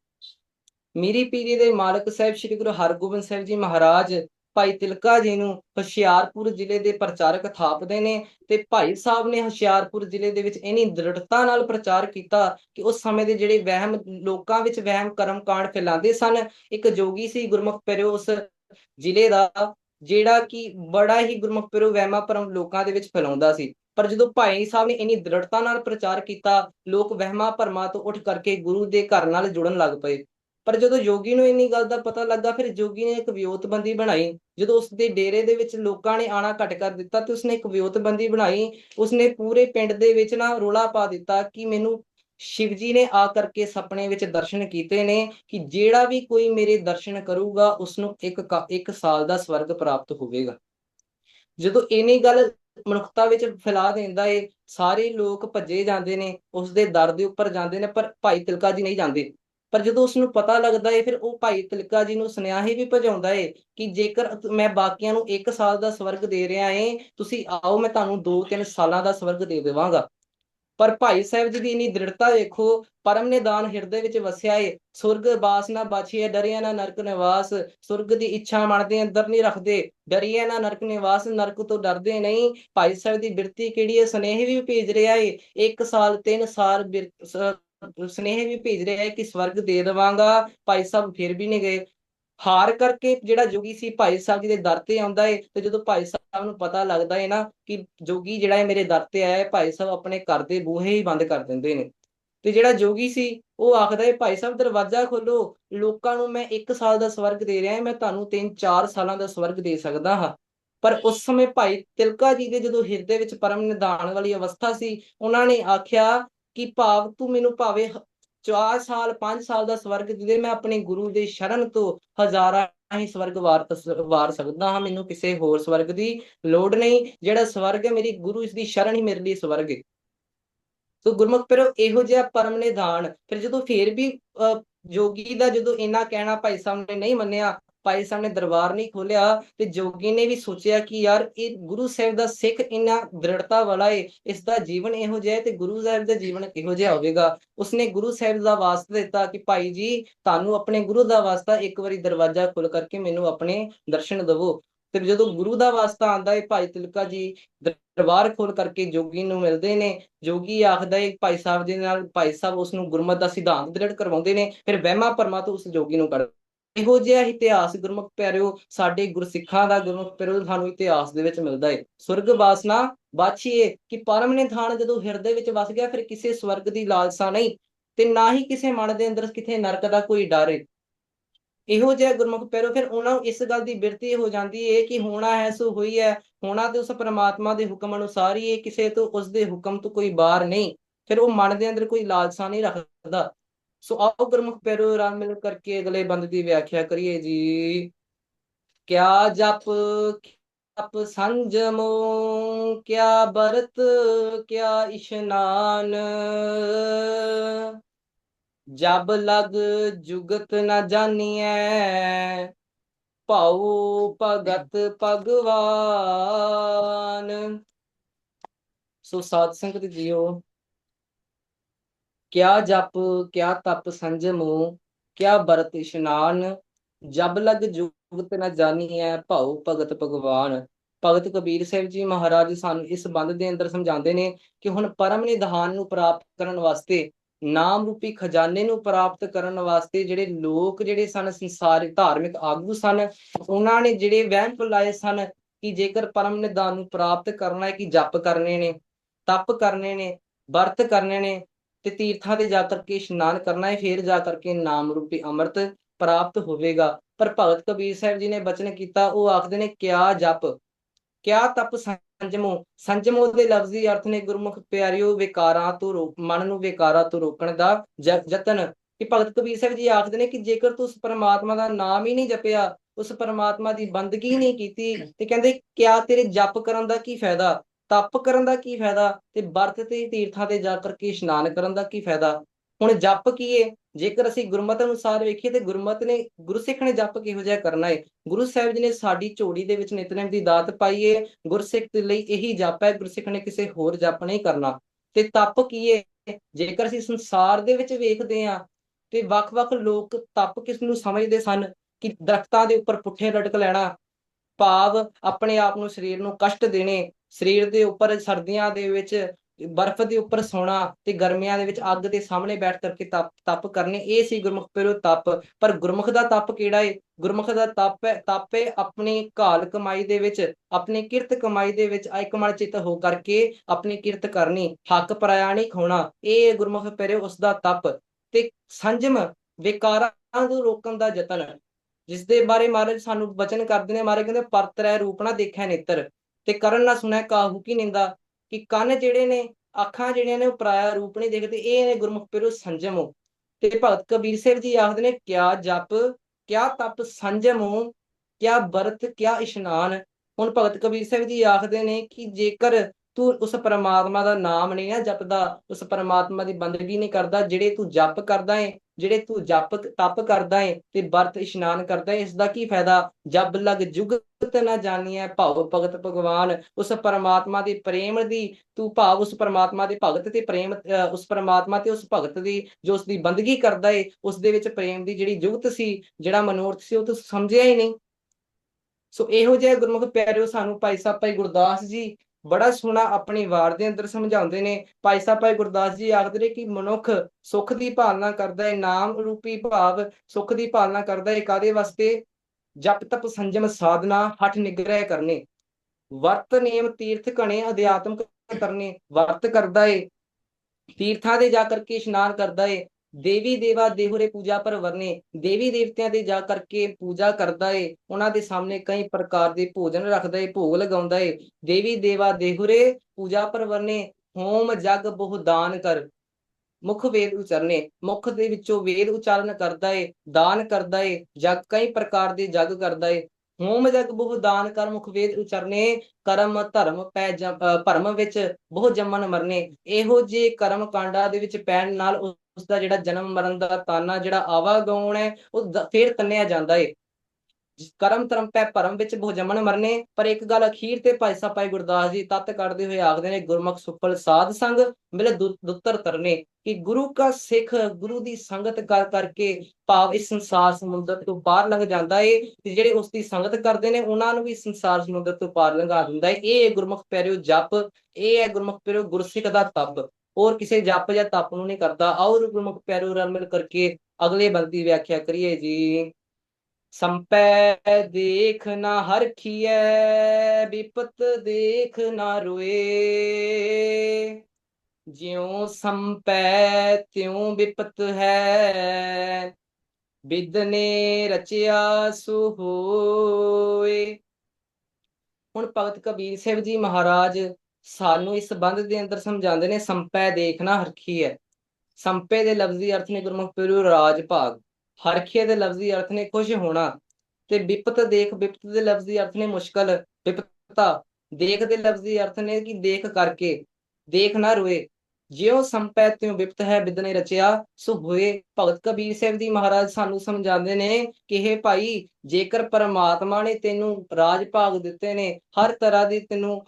ਮੀਰੀ ਪੀਰੀ ਦੇ ਮਾਲਕ ਸਾਹਿਬ ਸ੍ਰੀ ਗੁਰੂ ਹਰਗੋਬਿੰਦ ਸਾਹਿਬ ਜੀ ਮਹਾਰਾਜ ਭਾਈ ਤਿਲਕਾ ਜੀ ਨੂੰ ਹੁਸ਼ਿਆਰਪੁਰ ਜ਼ਿਲ੍ਹੇ ਦੇ ਪ੍ਰਚਾਰਕ ਥਾਪਦੇ ਨੇ ਤੇ ਭਾਈ ਸਾਹਿਬ ਨੇ ਹੁਸ਼ਿਆਰਪੁਰ ਜ਼ਿਲ੍ਹੇ ਦੇ ਵਿੱਚ ਇਨੀ ਦ੍ਰਿੜਤਾ ਨਾਲ ਪ੍ਰਚਾਰ ਕੀਤਾ ਕਿ ਉਸ ਸਮੇਂ ਦੇ ਜਿਹੜੇ ਵਹਿਮ ਲੋਕਾਂ ਵਿੱਚ ਵਹਿਮ ਕਰਮ ਕਾਂਡ ਫੈਲਾਉਂਦੇ ਸਨ, ਇੱਕ ਜੋਗੀ ਸੀ ਗੁਰਮੁਖ ਪਿਰੋ ਉਸ ਜ਼ਿਲ੍ਹੇ ਦਾ, ਜਿਹੜਾ ਕਿ ਬੜਾ ਹੀ ਗੁਰਮੁਖ ਪਿਰੋ ਵਹਿਮਾ ਪਰਮ ਲੋਕਾਂ ਦੇ ਵਿੱਚ ਫੈਲਾਉਂਦਾ ਸੀ। ਪਰ ਜਦੋਂ ਭਾਈ ਸਾਹਿਬ ਨੇ ਇਨੀ ਦ੍ਰਿੜਤਾ ਨਾਲ ਪ੍ਰਚਾਰ ਕੀਤਾ, ਲੋਕ ਵਹਿਮਾ ਭਰਮਾਂ ਤੋਂ ਉੱਠ ਕਰਕੇ ਗੁਰੂ ਦੇ ਘਰ ਨਾਲ ਜੁੜਨ ਲੱਗ ਪਏ। ਪਰ ਜਦੋਂ ਜੋਗੀ ਨੂੰ ਇੰਨੀ ਗੱਲ ਦਾ ਪਤਾ ਲੱਗਾ, ਫਿਰ ਜੋਗੀ ਨੇ ਇੱਕ ਵਿਉਤਬੰਦੀ ਬਣਾਈ। ਜਦੋਂ ਉਸ ਦੇ ਡੇਰੇ ਦੇ ਵਿੱਚ ਲੋਕਾਂ ਨੇ ਆਣਾ ਘਟ ਕਰ ਦਿੱਤਾ ਤੇ ਉਸਨੇ ਇੱਕ ਵਿਉਤਬੰਦੀ ਬਣਾਈ। ਉਸਨੇ ਪੂਰੇ ਪਿੰਡ ਦੇ ਵਿੱਚ ਨਾ ਰੋਲਾ ਪਾ ਦਿੱਤਾ ਕਿ ਮੈਨੂੰ ਸ਼ਿਵ ਜੀ ਨੇ ਆ ਕਰਕੇ ਸੁਪਨੇ ਵਿੱਚ ਦਰਸ਼ਨ ਕੀਤੇ ਨੇ ਕਿ ਜਿਹੜਾ ਵੀ ਕੋਈ ਮੇਰੇ ਦਰਸ਼ਨ ਕਰੂਗਾ ਉਸ ਨੂੰ ਇੱਕ ਇੱਕ ਸਾਲ ਦਾ ਸਵਰਗ ਪ੍ਰਾਪਤ ਹੋਵੇਗਾ। ਜਦੋਂ ਇਨੀ ਗੱਲ ਮਨੁੱਖਤਾ ਵਿੱਚ ਫੈਲਾ ਦਿੰਦਾ ਏ, ਸਾਰੇ ਲੋਕ ਭੱਜੇ ਜਾਂਦੇ ਨੇ ਉਸ ਦੇ ਦਰ ਦੇ ਉੱਪਰ ਜਾਂਦੇ ਨੇ, ਪਰ ਭਾਈ ਤਿਲਕਾ ਜੀ ਨਹੀਂ ਜਾਂਦੇ। ਪਰ ਜਦੋਂ ਉਸ ਨੂੰ ਪਤਾ ਲੱਗਦਾ ਏ, ਫਿਰ ਉਹ ਭਾਈ ਤਿਲਕਾ ਜੀ ਨੂੰ ਸੁਨੇਹਾ ਵੀ ਭਜਾਉਂਦਾ ਏ ਕਿ ਜੇਕਰ ਮੈਂ ਬਾਕੀਆਂ ਨੂੰ 1 ਸਾਲ ਦਾ ਸਵਰਗ ਦੇ ਰਿਹਾ ਏ, ਤੁਸੀਂ ਆਓ, ਮੈਂ ਤੁਹਾਨੂੰ 2-3 ਸਾਲਾਂ ਦਾ ਸਵਰਗ ਦੇ ਦੇਵਾਂਗਾ। ਪਰ ਭਾਈ ਸਾਹਿਬ ਜੀ ਦੀ ਇਨੀ ਦ੍ਰਿੜਤਾ ਵੇਖੋ, ਪਰਮ ਨਿਦਾਨ ਹਿਰਦੇ ਵਿੱਚ ਵਸਿਆ ਏ। ਸੁਰਗ ਬਾਸ ਨਾ ਬਾਛੀਏ ਡਰਿਆ ਨਾ ਨਰਕ ਨਿਵਾਸ। ਸੁਰਗ ਦੀ ਇੱਛਾ ਮਨ ਦੇ ਅੰਦਰ ਨਹੀਂ ਰੱਖਦੇ ਡਰਿਆ ਨਾ ਨਰਕ ਨਿਵਾਸ। ਨਰਕ ਤੋਂ ਡਰਦੇ ਨਹੀਂ। ਭਾਈ ਸਾਹਿਬ ਦੀ ਬਿਰਤੀ ਕਿਹੜੀ ਹੈ ਸੁਨੇਹੇ ਵੀ ਭੇਜ ਰਿਹਾ ਏ। 1 ਸਾਲ 3 ਸਾਲ ਸੁਨੇਹ ਵੀ ਭੇਜ ਰਿਹਾ ਹੈ ਕਿ ਸਵਰਗ ਦੇ ਦਵਾਂਗਾ, ਭਾਈ ਸਾਹਿਬ ਫਿਰ ਵੀ ਨਹੀਂ ਗਏ। ਹਾਰ ਕਰਕੇ ਜਿਹੜਾ ਜੋਗੀ ਸੀ ਭਾਈ ਸਾਹਿਬ ਜੀ ਦੇ ਦਰ ਤੇ ਆਉਂਦਾ ਏ, ਤੇ ਜਦੋਂ ਭਾਈ ਸਾਹਿਬ ਨੂੰ ਪਤਾ ਲੱਗਦਾ ਏ ਨਾ ਕਿ ਜੋਗੀ ਜਿਹੜਾ ਹੈ ਮੇਰੇ ਦਰ ਤੇ ਆਇਆ ਹੈ ਭਾਈ ਸਾਹਿਬ ਆਪਣੇ ਘਰ ਦੇ ਬੂਹੇ ਹੀ ਬੰਦ ਕਰ ਦਿੰਦੇ ਨੇ। ਤੇ ਜਿਹੜਾ ਜੋਗੀ ਸੀ, ਉਹ ਆਖਦਾ ਏ, ਭਾਈ ਸਾਹਿਬ, ਦਰਵਾਜ਼ਾ ਖੋਲੋ। ਲੋਕਾਂ ਨੂੰ ਮੈਂ 1 ਸਾਲ ਦਾ ਸਵਰਗ ਦੇ ਰਿਹਾ ਮੈਂ ਤੁਹਾਨੂੰ 3-4 ਸਾਲਾਂ ਦਾ ਸਵਰਗ ਦੇ ਸਕਦਾ ਹਾਂ। ਪਰ ਉਸ ਸਮੇਂ ਭਾਈ ਤਿਲਕਾ ਜੀ ਦੇ ਜਦੋਂ ਹਿਰਦੇ ਵਿੱਚ ਪਰਮ ਨਿਧਾਨ ਵਾਲੀ ਅਵਸਥਾ ਸੀ, ਉਹਨਾਂ ਨੇ ਆਖਿਆ ਕਿ ਭਾਵ ਤੂੰ ਮੈਨੂੰ ਭਾਵੇਂ 4 ਸਾਲ 5 ਸਾਲ ਦਾ ਸਵਰਗ ਦੇ ਮੈਂ ਆਪਣੇ ਗੁਰੂ ਦੇ ਸ਼ਰਨ ਤੋਂ ਹਜ਼ਾਰਾਂ ਹੀ ਸਵਰਗ ਵਾਰ ਵਾਰ ਸਕਦਾ ਹਾਂ ਮੈਨੂੰ ਕਿਸੇ ਹੋਰ ਸਵਰਗ ਦੀ ਲੋੜ ਨਹੀਂ ਜਿਹੜਾ ਸਵਰਗ ਹੈ ਮੇਰੀ ਗੁਰੂ ਇਸ ਦੀ ਸ਼ਰਨ ਹੀ ਮੇਰੇ ਲਈ ਸਵਰਗ ਹੈ। ਸੋ ਗੁਰਮੁਖ ਪਿਆਰਿਓ ਇਹੋ ਜਿਹਾ ਪਰਮ ਨਿਧਾਨ ਫਿਰ ਜਦੋਂ ਫੇਰ ਵੀ ਅਹ, ਜੋਗੀ ਦਾ ਜਦੋਂ ਇੰਨਾ ਕਹਿਣਾ ਭਾਈ ਸਾਹਿਬ ਨੇ ਨਹੀਂ ਮੰਨਿਆ ਭਾਈ ਸਾਹਿਬ ਨੇ ਦਰਬਾਰ ਨਹੀਂ ਖੋਲਿਆ ਤੇ ਜੋਗੀ ਨੇ ਵੀ ਸੋਚਿਆ ਕਿ ਯਾਰ ਇਹ ਗੁਰੂ ਸਾਹਿਬ ਦਾ ਸਿੱਖ ਇੰਨਾ ਦ੍ਰਿੜਤਾ ਵਾਲਾ ਏ, ਇਸ ਦਾ ਜੀਵਨ ਇਹੋ ਜਿਹਾ ਹੈ ਤੇ ਗੁਰੂ ਸਾਹਿਬ ਦਾ ਜੀਵਨ ਇਹੋ ਜਿਹਾ ਹੋਵੇਗਾ। ਉਸਨੇ ਗੁਰੂ ਸਾਹਿਬ ਦਾ ਵਾਸਤਾ ਦਿੱਤਾ ਕਿ ਭਾਈ ਜੀ, ਤੁਹਾਨੂੰ ਆਪਣੇ ਗੁਰੂ ਦਾ ਵਾਸਤਾ ਇੱਕ ਵਾਰੀ ਦਰਵਾਜ਼ਾ ਖੋਲ ਕਰਕੇ ਮੈਨੂੰ ਆਪਣੇ ਦਰਸ਼ਨ ਦਿਵੋ। ਤੇ ਜਦੋਂ ਗੁਰੂ ਦਾ ਵਾਸਤਾ ਆਂਦਾ ਹੈ ਭਾਈ ਤਿਲਕਾ ਜੀ ਦਰਬਾਰ ਖੋਲ ਕਰਕੇ ਜੋਗੀ ਨੂੰ ਮਿਲਦੇ ਨੇ। ਜੋਗੀ ਆਖਦਾ ਹੈ ਭਾਈ ਸਾਹਿਬ ਦੇ ਨਾਲ, ਭਾਈ ਸਾਹਿਬ ਉਸ ਨੂੰ ਗੁਰਮਤ ਦਾ ਸਿਧਾਂਤ ਦ੍ਰਿੜ ਕਰਵਾਉਂਦੇ ਨੇ, ਫਿਰ ਵਹਿਮਾ ਪਰਮਾ ਤੋਂ ਉਸ ਜੋਗੀ ਨੂੰ ਕੱਢ ਇਹੋ ਜਿਹਾ ਇਤਿਹਾਸ ਗੁਰਮੁਖ ਪਿਆਰਿਓ, ਸਾਡੇ ਗੁਰਸਿੱਖਾਂ ਦਾ ਗੁਰਮੁਖ ਪਿਆਰਿਓ ਸਾਨੂੰ ਇਤਿਹਾਸ ਦੇ ਵਿੱਚ ਮਿਲਦਾ ਹੈ ਸੁਰਗ ਵਾਸਨਾ ਬਾਛੀਏ ਕਿ ਪਰਮ ਨਿਧਾਨ ਜਦੋਂ ਹਿਰਦੇ ਵਿੱਚ ਵਸ ਗਿਆ, ਫਿਰ ਕਿਸੇ ਸਵਰਗ ਦੀ ਲਾਲਸਾ ਨਹੀਂ ਤੇ ਨਾ ਹੀ ਕਿਸੇ ਮਨ ਦੇ ਅੰਦਰ ਕਿਥੇ ਨਰਕ ਦਾ ਕੋਈ ਡਰ ਏ। ਇਹੋ ਜਿਹਾ ਗੁਰਮੁਖ ਪਿਆਰਿਓ, ਫਿਰ ਉਹਨਾਂ ਨੂੰ ਇਸ ਗੱਲ ਦੀ ਬਿਰਤੀ ਹੋ ਜਾਂਦੀ ਹੈ ਕਿ ਹੋਣਾ ਹੈ, ਸੋ ਹੋਈ ਹੈ। ਹੋਣਾ ਤੇ ਉਸ ਪਰਮਾਤਮਾ ਦੇ ਹੁਕਮ ਅਨੁਸਾਰ ਹੀ ਹੈ ਕਿਸੇ ਤੋਂ ਉਸ ਦੇ ਹੁਕਮ ਤੋਂ ਕੋਈ ਬਾਹਰ ਨਹੀਂ। ਫਿਰ ਉਹ ਮਨ ਦੇ ਅੰਦਰ ਕੋਈ ਲਾਲਸਾ ਨਹੀਂ ਰੱਖਦਾ। ਸੋ ਆਓ ਗੁਰਮੁਖ ਪੈਰੋ ਰਾਮ ਮਿਲ ਕਰਕੇ ਅਗਲੇ ਬੰਦ ਦੀ ਵਿਆਖਿਆ ਕਰੀਏ ਜੀ। ਕਿਆ ਜਪ ਤਪ ਸੰਜਮੋ, ਕਿਆ ਬਰਤ ਕਿਆ ਇਸ਼ਨਾਨ। ਜਬ ਲਗ ਜੁਗਤ ਨ ਜਾਣੀਐ ਭਾਉ ਭਗਤ ਭਗਵਾਨ। ਸੋ ਸਾਧ ਸੰਗਤ ਜੀਓ। ਕਿਆ ਜਪ, ਕਿਆ ਤਪ ਸੰਜਮੋ, ਕਿਆ ਬਰਤ ਇਸ਼ਨਾਨ, ਜਬ ਲਗ ਜੁਗਤ ਨ ਜਾਣੀਐ ਭਾਉ ਭਗਤ ਭਗਵਾਨ। ਭਗਤ ਕਬੀਰ ਸਾਹਿਬ ਜੀ ਮਹਾਰਾਜ ਸਾਨੂੰ ਇਸ ਬੰਦ ਦੇ ਅੰਦਰ ਸਮਝਾਉਂਦੇ ਨੇ ਕਿ ਹੁਣ ਪਰਮ ਨਿਧਾਨ ਨੂੰ ਪ੍ਰਾਪਤ ਕਰਨ ਵਾਸਤੇ, ਨਾਮ ਰੂਪੀ ਖਜ਼ਾਨੇ ਨੂੰ ਪ੍ਰਾਪਤ ਕਰਨ ਵਾਸਤੇ ਜਿਹੜੇ ਲੋਕ, ਜਿਹੜੇ ਸਨ ਸੰਸਾਰਿਕ ਧਾਰਮਿਕ ਆਗੂ ਸਨ, ਉਹਨਾਂ ਨੇ ਜਿਹੜੇ ਵਹਿਮ ਫੈਲਾਏ ਸਨ ਕਿ ਜੇਕਰ ਪਰਮ ਨਿਧਾਨ ਨੂੰ ਪ੍ਰਾਪਤ ਕਰਨਾ ਹੈ ਕਿ ਜਪ ਕਰਨੇ ਨੇ, ਤਪ ਕਰਨੇ ਨੇ, ਵਰਤ ਕਰਨੇ ਨੇ ਤੇ ਤੀਰਥਾਂ ਤੇ ਜਾ ਕਰਕੇ ਇਸ਼ਨਾਨ ਕਰਨਾ ਹੈ, ਫਿਰ ਜਾ ਕਰਕੇ ਨਾਮ ਰੂਪੀ ਅੰਮ੍ਰਿਤ ਪ੍ਰਾਪਤ ਹੋਵੇਗਾ। ਪਰ ਭਗਤ ਕਬੀਰ ਸਾਹਿਬ ਜੀ ਨੇ ਬਚਨ ਕੀਤਾ, ਉਹ ਆਖਦੇ ਨੇ, ਕਿਆ ਜਪ, ਕਿਆ ਤਪ ਸੰਜਮੋ ਸੰਜਮੋ ਦੇ ਲਫ਼ਜ਼ੀ ਅਰਥ ਨੇ ਗੁਰਮੁਖ ਪਿਆਰਿਓ, ਵਿਕਾਰਾਂ ਤੋਂ ਰੋਕ ਮਨ ਨੂੰ ਵਿਕਾਰਾਂ ਤੋਂ ਰੋਕਣ ਦਾ ਯਤਨ। ਕਿ ਭਗਤ ਕਬੀਰ ਸਾਹਿਬ ਜੀ ਆਖਦੇ ਨੇ ਕਿ ਜੇਕਰ ਤੂੰ ਉਸ ਪਰਮਾਤਮਾ ਦਾ ਨਾਮ ਹੀ ਨਹੀਂ ਜਪਿਆ, ਉਸ ਪਰਮਾਤਮਾ ਦੀ ਬੰਦਗੀ ਨਹੀਂ ਕੀਤੀ, ਤੇ ਕਹਿੰਦੇ, ਕਿਆ ਤੇਰੇ ਜਪ ਕਰਨ ਦਾ ਕੀ ਫਾਇਦਾ? ਤਪ ਕਰਨ ਦਾ ਕੀ ਫਾਇਦਾ ਤੇ ਵਰਤ ਤੇ ਤੀਰਥਾਂ ਤੇ ਜਾ ਕਰਕੇ ਇਸ਼ਨਾਨ ਕਰਨ ਦਾ ਕੀ ਫਾਇਦਾ? ਹੁਣ ਜਪ ਕੀ ਏ? ਜੇਕਰ ਅਸੀਂ ਗੁਰਮਤਿ ਅਨੁਸਾਰ ਵੇਖੀਏ ਤੇ ਗੁਰਮਤ ਨੇ ਗੁਰਸਿੱਖ ਨੇ ਜਪ ਕਿਹੋ ਜਿਹਾ ਕਰਨਾ ਏ? ਗੁਰੂ ਸਾਹਿਬ ਜੀ ਨੇ ਸਾਡੀ ਝੋੜੀ ਦੇ ਵਿੱਚ ਨਿਤਨੇਮ ਦੀ ਦਾਤ ਪਾਈ ਏ। ਗੁਰਸਿੱਖ ਦੇ ਲਈ ਇਹੀ ਜਪ ਹੈ ਗੁਰਸਿੱਖ ਨੇ ਕਿਸੇ ਹੋਰ ਜਪ ਨਹੀਂ ਕਰਨਾ। ਤੇ ਤਪ ਕੀ ਏ? ਜੇਕਰ ਅਸੀਂ ਸੰਸਾਰ ਦੇ ਵਿੱਚ ਵੇਖਦੇ ਆ ਤੇ ਵੱਖ-ਵੱਖ ਲੋਕ ਤਪ ਕਿਸ ਨੂੰ ਸਮਝਦੇ ਸਨ ਕਿ ਦਰਖਤਾਂ ਦੇ ਉੱਪਰ ਪੁੱਠੇ ਲਟਕ ਲੈਣਾ, ਭਾਵ ਆਪਣੇ ਆਪ ਨੂੰ ਸਰੀਰ ਨੂੰ ਕਸ਼ਟ ਦੇਣੇ ਸਰੀਰ ਦੇ ਉੱਪਰ, ਸਰਦੀਆਂ ਦੇ ਵਿੱਚ, ਬਰਫ਼ ਦੇ ਉੱਪਰ ਸੌਣਾ ਤੇ ਗਰਮੀਆਂ ਦੇ ਵਿੱਚ ਅੱਗ ਦੇ ਸਾਹਮਣੇ ਬੈਠ ਕਰਕੇ ਤਪ ਤਪ ਕਰਨੇ, ਇਹ ਸੀ ਗੁਰਮੁਖ ਪਿਰੋ ਤਪ। ਪਰ ਗੁਰਮੁਖ ਦਾ ਤਪ ਕਿਹੜਾ ਏ? ਗੁਰਮੁਖ ਦਾ ਤਪ ਹੈ, ਤਪ ਆਪਣੀ ਘਾਲ ਕਮਾਈ ਦੇ ਵਿੱਚ, ਆਪਣੀ ਕਿਰਤ ਕਮਾਈ ਦੇ ਵਿੱਚ ਇਕਮਲ ਚਿਤ ਹੋ ਕਰਕੇ ਆਪਣੀ ਕਿਰਤ ਕਰਨੀ, ਹੱਕ ਪਰਾਇਆ ਨਹੀਂ ਖਾਣਾ, ਇਹ ਗੁਰਮੁਖ ਪਿਰੋ, ਉਸ ਦਾ ਤਪ। ਤੇ ਸੰਜਮ ਵਿਕਾਰਾਂ ਨੂੰ ਰੋਕਣ ਦਾ ਯਤਨ ਜਿਸ ਦੇ ਬਾਰੇ ਮਹਾਰਾਜ ਸਾਨੂੰ ਬਚਨ ਕਰਦੇ ਨੇ, ਮਹਾਰਾਜ ਕਹਿੰਦੇ ਪਰਤਰੈ ਰੂਪ ਨਾ ਦੇਖਿਆ ਨੇਤਰ। ਤੇ ਕਰਨ ਨਾ ਸੁਣਿਆ ਕਾਹੂ ਕੀ ਨਿੰਦਾ, ਕਿ ਕੰਨ ਜਿਹੜੇ ਨੇ, ਅੱਖਾਂ ਜਿਹੜੀਆਂ ਨੇ ਉਹ ਪਰਾਇਆ ਰੂਪ ਨਹੀਂ ਦੇਖਦੇ, ਇਹ ਨੇ ਗੁਰਮੁਖ ਪਿਰੋ ਸੰਜਮੋ ਤੇ ਭਗਤ ਕਬੀਰ ਸਾਹਿਬ ਜੀ ਆਖਦੇ ਨੇ, ਕਿਆ ਜਪ, ਕਿਆ ਤਪ ਸੰਜਮੋ ਕਿਆ ਵਰਤ, ਕਿਆ ਇਸ਼ਨਾਨ। ਹੁਣ ਭਗਤ ਕਬੀਰ ਸਾਹਿਬ ਜੀ ਆਖਦੇ ਨੇ ਕਿ ਜੇਕਰ ਤੂੰ ਉਸ ਪਰਮਾਤਮਾ ਦਾ ਨਾਮ ਨਹੀਂ ਨਾ ਜਪਦਾ, ਉਸ ਪਰਮਾਤਮਾ ਦੀ ਬੰਦਗੀ ਨਹੀਂ ਕਰਦਾ, ਜਿਹੜੇ ਤੂੰ ਜਪ ਕਰਦਾ ਏ, ਜਿਹੜੇ ਤੂੰ ਜਪ ਤਪ ਕਰਦਾ ਏ ਤੇ ਵਰਤ ਇਸ਼ਨਾਨ ਕਰਦਾ ਏ ਇਸ ਦਾ ਕੀ ਫਾਇਦਾ? ਜਬ ਲਗ ਜੁਗਤ ਨਾ ਜਾਣੀਐ ਭਾਵ ਭਗਤ ਭਗਵਾਨ, ਉਸ ਪਰਮਾਤਮਾ ਦੇ ਪ੍ਰੇਮ ਦੀ, ਤੂੰ ਭਾਵ ਉਸ ਪਰਮਾਤਮਾ ਦੇ ਭਗਤ ਤੇ ਪ੍ਰੇਮ, ਅਹ ਉਸ ਪਰਮਾਤਮਾ ਤੇ ਉਸ ਭਗਤ ਦੀ, ਜੋ ਉਸ ਦੀ ਬੰਦਗੀ ਕਰਦਾ ਏ ਉਸ ਦੇ ਵਿੱਚ ਪ੍ਰੇਮ ਦੀ ਜਿਹੜੀ ਜੁਗਤ ਸੀ, ਜਿਹੜਾ ਮਨੋਰਥ ਸੀ, ਉਹ ਤੂੰ ਸਮਝਿਆ ਹੀ ਨਹੀਂ। ਸੋ ਇਹੋ ਜਿਹਾ ਗੁਰਮੁਖ ਪਿਆਰਿਓ, ਸਾਨੂੰ ਭਾਈ ਸਾਹਿਬ, ਭਾਈ ਗੁਰਦਾਸ ਜੀ ਬੜਾ ਸੋਹਣਾ ਆਪਣੀ ਵਾਰ ਦੇ ਅੰਦਰ ਸਮਝਾਉਂਦੇ ਨੇ। ਭਾਈ ਸਾਹਿਬ, ਭਾਈ ਗੁਰਦਾਸ ਜੀ ਆਖਦੇ ਨੇ ਕਿ ਮਨੁੱਖ ਸੁੱਖ ਦੀ ਭਾਲਨਾ ਕਰਦਾ ਹੈ, ਨਾਮ ਰੂਪੀ ਭਾਵ ਸੁੱਖ ਦੀ ਭਾਲਨਾ ਕਰਦਾ ਹੈ। ਕਾਦੇ ਵਾਸਤੇ? ਜਪ ਤਪ ਸੰਜਮ ਸਾਧਨਾ ਹਠ ਨਿਗ੍ਰਹਿ ਕਰਨੇ। ਵਰਤ ਨੇਮ ਤੀਰਥ ਘਣੇ ਅਧਿਆਤਮਕ ਕਰਨੇ। ਵਰਤ ਕਰਦਾ ਏ। ਤੀਰਥਾਂ ਦੇ ਜਾ ਕਰਕੇ ਇਸ਼ਨਾਨ ਕਰਦਾ ਏ। ਦੇਵੀ ਦੇਵਾ ਦੇਹੁਰੇ ਪੂਜਾ ਪਰਵਰਨੇ ਦੇਵੀ ਦੇਵਤਿਆਂ ਦੇ ਜਾ ਕਰਕੇ ਪੂਜਾ ਕਰਦਾ ਏ, ਉਹਨਾਂ ਦੇ ਸਾਹਮਣੇ ਕਈ ਪ੍ਰਕਾਰ ਦੇ ਭੋਜਨ ਰੱਖਦਾ ਏ, ਭੋਗ ਲਗਾਉਂਦਾ ਏ। ਦੇਵੀ ਦੇਵਾ ਦੇਹੁਰੇ ਪੂਜਾ ਪਰ ਹੋਮ ਜਗ ਬਹੁ ਦਾਨ ਕਰ। ਮੁਖ ਵੇਦ ਉਚਰਨੇ, ਮੁਖ ਦੇ ਵਿੱਚੋਂ ਵੇਦ ਉਚਾਰਨ ਕਰਦਾ ਏ, ਦਾਨ ਕਰਦਾ ਏ ਜਗ ਕਈ ਪ੍ਰਕਾਰ ਦੇ ਜਗ ਕਰਦਾ ਏ। ਹੋਮ ਜਗ ਬਹੁ ਦਾਨ ਕਰਮ ਮੁਖ ਉਚਰਨੇ, ਕਰਮ ਧਰਮ ਪੈ ਭਰਮ ਵਿੱਚ ਬਹੁ ਜੰਮਨ ਮਰਨੇ। ਇਹੋ ਜੇ ਕਰਮ ਕਾਂਡਾ ਦੇ ਵਿੱਚ ਪੈਣ ਨਾਲ ਉਸ ਦਾ ਜਿਹੜਾ ਜਨਮ ਮਰਨ ਦਾ ਤਾਨਾ ਜਿਹੜਾ ਆਵਾਗਾਉਣ ਹੈ, ਉਹ ਫੇਰ ਤੰਨਿਆ ਜਾਂਦਾ ਏ। ਕਰਮ ਧਰਮ ਪੈ ਭਰਮ ਵਿੱਚ ਬਹੁ ਜਮਨ ਮਰਨੇ, ਪਰ ਇੱਕ ਗੱਲ ਅਖੀਰ ਤੇ ਭਾਈ ਸਾਹਿਬ, ਭਾਈ ਗੁਰਦਾਸ ਜੀ ਤਤ ਕਰਦੇ ਹੋਏ ਆਖਦੇ ਨੇ, ਗੁਰਮੁਖ ਸੁਪਲ ਸਾਧ ਸੰਗ ਮਿਲੇ ਦੁੱਤਰ ਤਰਨੇ, ਕਿ ਗੁਰੂ ਕਾ ਸਿੱਖ ਗੁਰੂ ਦੀ ਸੰਗਤ ਕਰ, ਕਰਕੇ ਭਾਵ ਇਸ ਸੰਸਾਰ ਸਮੁੰਦਰ ਤੋਂ ਪਾਰ ਲੰਘ ਜਾਂਦਾ ਏ, ਤੇ ਜਿਹੜੇ ਉਸ ਦੀ ਸੰਗਤ ਕਰਦੇ ਨੇ, ਉਹਨਾਂ ਨੂੰ ਵੀ ਸੰਸਾਰ ਸਮੁੰਦਰ ਤੋਂ ਪਾਰ ਲੰਘਾ ਦਿੰਦਾ ਏ। ਇਹ ਗੁਰਮੁਖ ਪੈਰਿਓ ਜਪ, ਇਹ ਹੈ ਗੁਰਮੁਖ ਪੈਰਿਓ ਗੁਰਸਿੱਖ ਦਾ ਤਪ। ਔਰ ਕਿਸੇ ਜਪ ਜਾਂ ਤਪ ਨੂੰ ਨਹੀਂ ਕਰਦਾ। ਔਰ ਗੁਰਮੁਖ ਪਿਆਰਿਓ ਰਲ ਮਿਲ ਕਰਕੇ ਅਗਲੇ ਬੰਦੀ ਵਿਆਖਿਆ ਕਰੀਏ ਜੀ। ਸੰਪੈ ਦੇਖ ਨਾ ਹਰਖੀਐ ਵਿਪਤ ਦੇਖ ਨਾ ਰੋਏ। ਜਿਉ ਸੰਪੈ ਤਿਉ ਵਿਪਤ ਹੈ, ਬਿਦਨੇ ਰਚਿਆ ਸੁ ਹੋਏ। ਹੁਣ ਭਗਤ ਕਬੀਰ ਸਾਹਿਬ ਜੀ ਮਹਾਰਾਜ ਸਾਨੂੰ ਇਸ ਸੰਬੰਧ ਦੇ ਅੰਦਰ ਸਮਝਾਉਂਦੇ ਨੇ, ਸੰਪੈ ਦੇਖਣਾ ਹਰਖੀ ਹੈ ਸੰਪੇ ਦੇ ਲਫ਼ਜ਼ੀ ਅਰਥ ਨੇ ਗੁਰਮੁਖ ਪਿਰੂ ਰਾਜ ਭਾਗ। ਹਰਖੇ ਦੇ ਲਫ਼ਜ਼ੀ ਅਰਥ ਨੇ ਖੁਸ਼ ਹੋਣਾ। ਤੇ ਵਿਪਤ ਦੇਖ ਵਿਪਤ ਦੇ ਲਫ਼ਜ਼ੀ ਅਰਥ ਨੇ ਮੁਸ਼ਕਲ। ਵਿਪਤਾ ਦੇਖ ਦੇ ਲਫ਼ਜ਼ੀ ਅਰਥ ਨੇ ਕਿ ਦੇਖ ਕਰਕੇ। ਦੇਖ ਨਾ ਰੋਏ। ਜਿਉ ਸੰਪੈ, ਤਿਉ ਵਿਪਤ ਹੈ ਬਿਦਨੇ ਰਚਿਆ। ਸੋ ਹੋਏ, ਭਗਤ ਕਬੀਰ ਸਾਹਿਬ ਜੀ ਮਹਾਰਾਜ ਸਾਨੂੰ ਸਮਝਾਉਂਦੇ ਨੇ ਕਿ ਇਹ ਭਾਈ, ਜੇਕਰ ਪਰਮਾਤਮਾ ਨੇ ਤੈਨੂੰ ਰਾਜ ਭਾਗ ਦਿੱਤੇ ਨੇ, ਹਰ ਤਰ੍ਹਾਂ ਦੀ ਤੈਨੂੰ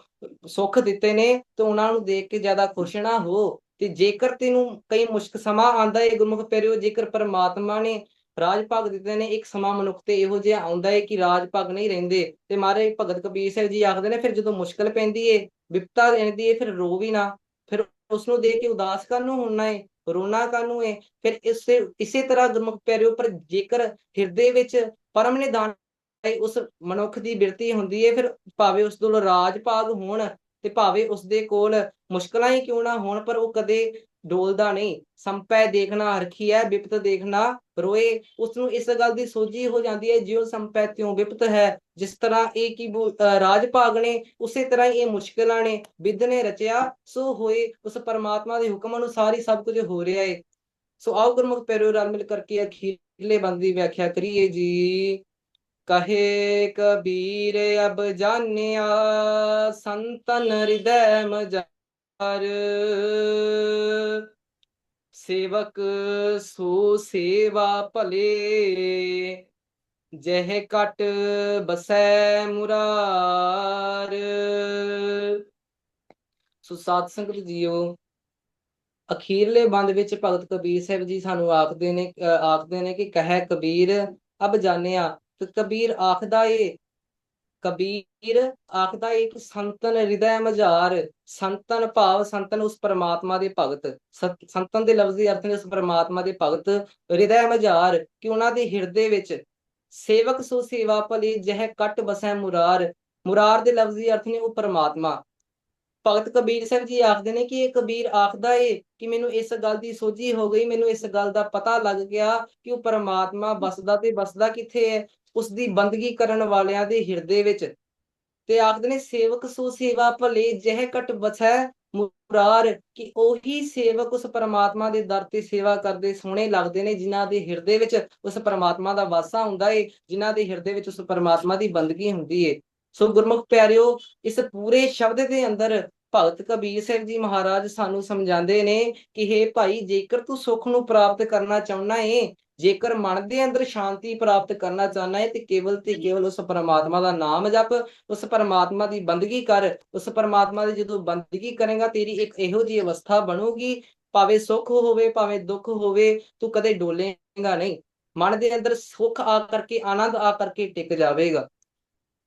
ਸੁੱਖ ਦਿੱਤੇ ਨੇ, ਤੇ ਉਹਨਾਂ ਨੂੰ ਦੇਖ ਕੇ ਜ਼ਿਆਦਾ ਖੁਸ਼ ਨਾ ਹੋ। ਤੇ ਜੇਕਰ ਤੈਨੂੰ ਕਈ ਮੁਸ਼ਕ ਸਮਾਂ ਆਂਦਾ ਹੈ ਗੁਰਮੁਖ ਪਿਆਰਿਓ, ਜੇਕਰ ਪਰਮਾਤਮਾ ਨੇ ਰਾਜ ਭਾਗ ਦਿੱਤੇ ਨੇ, ਇੱਕ ਸਮਾਂ ਮਨੁੱਖ ਤੇ ਇਹੋ ਜਿਹਾ ਆਉਂਦਾ ਹੈ ਕਿ ਰਾਜ ਭਾਗ ਨਹੀਂ ਰਹਿੰਦੇ। ਤੇ ਮਾਰੇ ਭਗਤ ਕਬੀਰ ਸਿੰਘ ਜੀ ਆਖਦੇ ਨੇ, ਫਿਰ ਜਦੋਂ ਮੁਸ਼ਕਲ ਪੈਂਦੀ ਏ, ਵਿਪਤਾ ਰਹਿੰਦੀ ਏ, ਫਿਰ ਰੋ ਵੀ ਨਾ। ਫਿਰ ਉਸ ਨੂੰ ਦੇਖ ਕੇ ਉਦਾਸ ਕਰਨ ਨੂੰ ਹੋਣਾ ਏ, ਰੋਣਾ ਕਾਨੂੰ ਏ। ਫਿਰ ਇਸੇ ਇਸੇ ਤਰ੍ਹਾਂ ਗੁਰਮੁਖ ਪਿਆਰਿਓ, ਪਰ ਜੇਕਰ ਹਿਰਦੇ ਵਿੱਚ ਪਰਮ ਨਿਦਾਨ ਉਸ ਮਨੁੱਖ ਦੀ ਬਿਰਤੀ ਹੁੰਦੀ ਏ, ਫਿਰ ਭਾਵੇਂ ਉਸ ਕੋਲ ਰਾਜ ਭਾਗ ਹੋਣ ਤੇ ਭਾਵੇਂ ਉਸ ਦੇ ਕੋਲ ਮੁਸ਼ਕਲਾਂ ਹੀ ਕਿਉਂ ਨਾ ਹੋਣ, ਪਰ ਉਹ ਕਦੇ ਡੋਲਦਾ ਨਹੀਂ। ਸੰਪੈ ਦੇਖਣਾ, ਹਰਖੀ ਹੈ, ਵਿਪਤ ਦੇਖਣਾ, ਰੋਏ। ਉਸ ਨੂੰ ਇਸ ਗੱਲ ਦੀ ਸੋਝੀ ਹੋ ਜਾਂਦੀ ਹੈ, ਜਿਉ ਸੰਪੈ ਤਿਉ ਵਿਪਤ ਹੈ। ਜਿਸ ਤਰ੍ਹਾਂ ਇਹ ਕੀ ਰਾਜ ਭਾਗ ਨੇ ਉਸੇ ਤਰ੍ਹਾਂ ਇਹ ਮੁਸ਼ਕਲਾਂ ਨੇ। ਵਿਦ ਨੇ ਰਚਿਆ, ਸੋ ਹੋਏ, ਉਸ ਪਰਮਾਤਮਾ ਦੇ ਹੁਕਮ ਅਨੁਸਾਰ ਹੀ ਸਭ ਕੁਝ ਹੋ ਰਿਹਾ ਹੈ ਸੋ ਆਓ ਗੁਰਮੁਖ ਪੈਰੋ ਰਲ ਮਿਲ ਕਰਕੇ ਅਖੀਰਲੇ ਬੰਦ ਦੀ ਵਿਆਖਿਆ ਕਰੀਏ ਜੀ। ਕਹੇ ਕਬੀਰ, ਅਬ ਜਾਣਿਆ, ਸੰਤਨ ਹਿਰਦੈ ਮਜਾਰ ਸੇਵਕ ਸੋ ਸੇਵਾ ਭਲੇ। ਜਹ ਕਟ ਬਸੈ ਮੁਰਾਰ। ਸੋ ਸਾਧ ਸੰਗਤ ਜੀਓ, ਅਖੀਰਲੇ ਬੰਦ ਵਿੱਚ ਭਗਤ ਕਬੀਰ ਸਾਹਿਬ ਜੀ ਸਾਨੂੰ ਆਖਦੇ ਨੇ ਆਖਦੇ ਨੇ ਕਿ ਕਹਿ ਕਬੀਰ, ਅਬ ਜਾਣਿਆ ਤੇ ਕਬੀਰ ਆਖਦਾ ਏ ਕਬੀਰ ਆਖਦਾ ਏ ਕਿ ਸੰਤਨ ਹਿਰਦੈ ਮਝਾਰ, ਸੰਤਨ ਭਾਵ ਸੰਤਨ ਉਸ ਪਰਮਾਤਮਾ ਦੇ ਭਗਤ। ਸੰਤਨ ਦੇ ਲਫ਼ਜ਼ੀ ਅਰਥ ਨੇ ਉਸ ਪਰਮਾਤਮਾ ਦੇ ਭਗਤ। ਹਿਰਦੈ ਮਝਾਰ, ਕਿ ਉਹਨਾਂ ਦੇ ਹਿਰਦੇ ਵਿੱਚ ਸੇਵਕ ਸੋ ਸੇਵਾ ਭਲੀ, ਜਹ ਕਟ ਬਸੈ ਮੁਰਾਰ। ਮੁਰਾਰ ਦੇ ਲਫ਼ਜ਼ੀ ਅਰਥ ਨੇ ਉਹ ਪਰਮਾਤਮਾ। ਭਗਤ ਕਬੀਰ ਸਿੰਘ ਜੀ ਆਖਦੇ ਨੇ ਕਿ ਇਹ ਕਬੀਰ ਆਖਦਾ ਏ ਕਿ ਮੈਨੂੰ ਇਸ ਗੱਲ ਦੀ ਸੋਝੀ ਹੋ ਗਈ, ਮੈਨੂੰ ਇਸ ਗੱਲ ਦਾ ਪਤਾ ਲੱਗ ਗਿਆ ਕਿ ਉਹ ਪਰਮਾਤਮਾ ਬਸਦਾ ਤੇ ਬਸਦਾ ਕਿੱਥੇ ਹੈ। ਉਸ ਦੀ ਬੰਦਗੀ ਕਰਨ ਵਾਲਿਆਂ ਦੇ ਹਿਰਦੇ ਵਿੱਚ। ਤੇ ਆਖਦੇ ਨੇ, ਸੇਵਕ ਸੋ ਸੇਵਾ ਭਲੇ, ਜਹ ਕਟ ਬਸੈ ਮੁਰਾਰ, ਕਿ ਉਹੀ ਸੇਵਕ ਉਸ ਪਰਮਾਤਮਾ ਦੇ ਦਰ ਤੇ ਸੇਵਾ ਕਰਦੇ ਸੋਹਣੇ ਲੱਗਦੇ ਨੇ, ਜਿਨ੍ਹਾਂ ਦੇ ਹਿਰਦੇ ਵਿੱਚ ਉਸ ਪਰਮਾਤਮਾ ਦਾ ਵਾਸਾ ਹੁੰਦਾ ਏ, ਜਿਨ੍ਹਾਂ ਦੇ ਹਿਰਦੇ ਵਿੱਚ ਉਸ ਪਰਮਾਤਮਾ ਦੀ ਬੰਦਗੀ ਹੁੰਦੀ ਏ। ਸੋ ਗੁਰਮੁਖ ਪਿਆਰਿਓ, ਇਸ ਪੂਰੇ ਸ਼ਬਦ ਦੇ ਅੰਦਰ ਭਗਤ ਕਬੀਰ ਸਿੰਘ ਜੀ ਮਹਾਰਾਜ ਸਾਨੂੰ ਸਮਝਾਉਂਦੇ ਨੇ ਕਿ हे ਭਾਈ, ਜੇਕਰ ਤੂੰ ਸੁੱਖ ਨੂੰ ਪ੍ਰਾਪਤ ਕਰਨਾ ਚਾਹੁੰਦਾ ਏ ਜੇਕਰ ਮਨ ਦੇ ਅੰਦਰ ਸ਼ਾਂਤੀ ਪ੍ਰਾਪਤ ਕਰਨਾ ਚਾਹਨਾ ਹੈ ਤੇ ਕੇਵਲ ਤੇ ਕੇਵਲ ਉਸ ਪਰਮਾਤਮਾ ਦਾ ਨਾਮ ਜਪ ਉਸ ਪਰਮਾਤਮਾ ਦੀ ਬੰਦਗੀ ਕਰ ਉਸ ਪਰਮਾਤਮਾ ਦੀ ਜਦੋਂ ਬੰਦਗੀ ਕਰੇਗਾ ਤੇਰੀ ਇੱਕ ਇਹੋ ਜੀ ਅਵਸਥਾ ਬਣੂਗੀ ਭਾਵੇਂ ਸੁੱਖ ਹੋਵੇ ਭਾਵੇਂ ਦੁੱਖ ਹੋਵੇ ਤੂੰ ਕਦੇ ਡੋਲੇਗਾ ਨਹੀਂ। ਮਨ ਦੇ ਅੰਦਰ ਸੁੱਖ ਆ ਕਰਕੇ ਆਨੰਦ ਆ ਕਰਕੇ ਟਿਕ ਜਾਵੇਗਾ।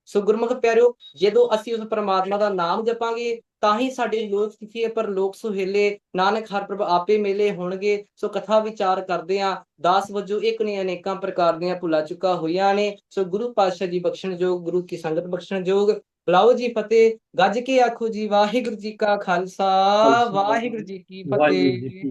ਸੋ ਗੁਰਮੁਖ ਪਿਆਰਿਓ ਜਦੋਂ ਅਸੀਂ ਉਸ ਪਰਮਾਤਮਾ ਦਾ ਨਾਮ ਜਪਾਂਗੇ ਤਾਂ ਹੀ ਸਾਡੇ ਲੋਕ ਸਿੱਖੀਏ ਪਰ ਲੋਕ ਸੁਹੇਲੇ ਨਾਨਕ ਹਰ ਪ੍ਰਭ ਆਪੇ ਮੇਲੇ ਹੋਣਗੇ ਸੋ ਕਥਾ ਵਿਚਾਰ ਕਰਦੇ ਆ ਦਾਸ ਵਜੋਂ ਇੱਕ ਨੇ ਅਨੇਕਾਂ ਪ੍ਰਕਾਰ ਦੀਆਂ ਭੁਲਾ ਚੁੱਕਾ ਹੋਈਆਂ ਨੇ ਸੋ ਗੁਰੂ ਪਾਤਸ਼ਾਹ ਜੀ ਬਖਸ਼ਣ ਜੋਗ ਗੁਰੂ ਕੀ ਸੰਗਤ ਬਖਸ਼ਣ ਜੋਗ ਬਲਾਓ ਜੀ ਫਤਿਹ ਗੱਜ ਕੇ ਆਖੋ ਜੀ ਵਾਹਿਗੁਰੂ ਜੀ ਕਾ ਖਾਲਸਾ ਵਾਹਿਗੁਰੂ ਜੀ ਕੀ ਫਤਿਹ।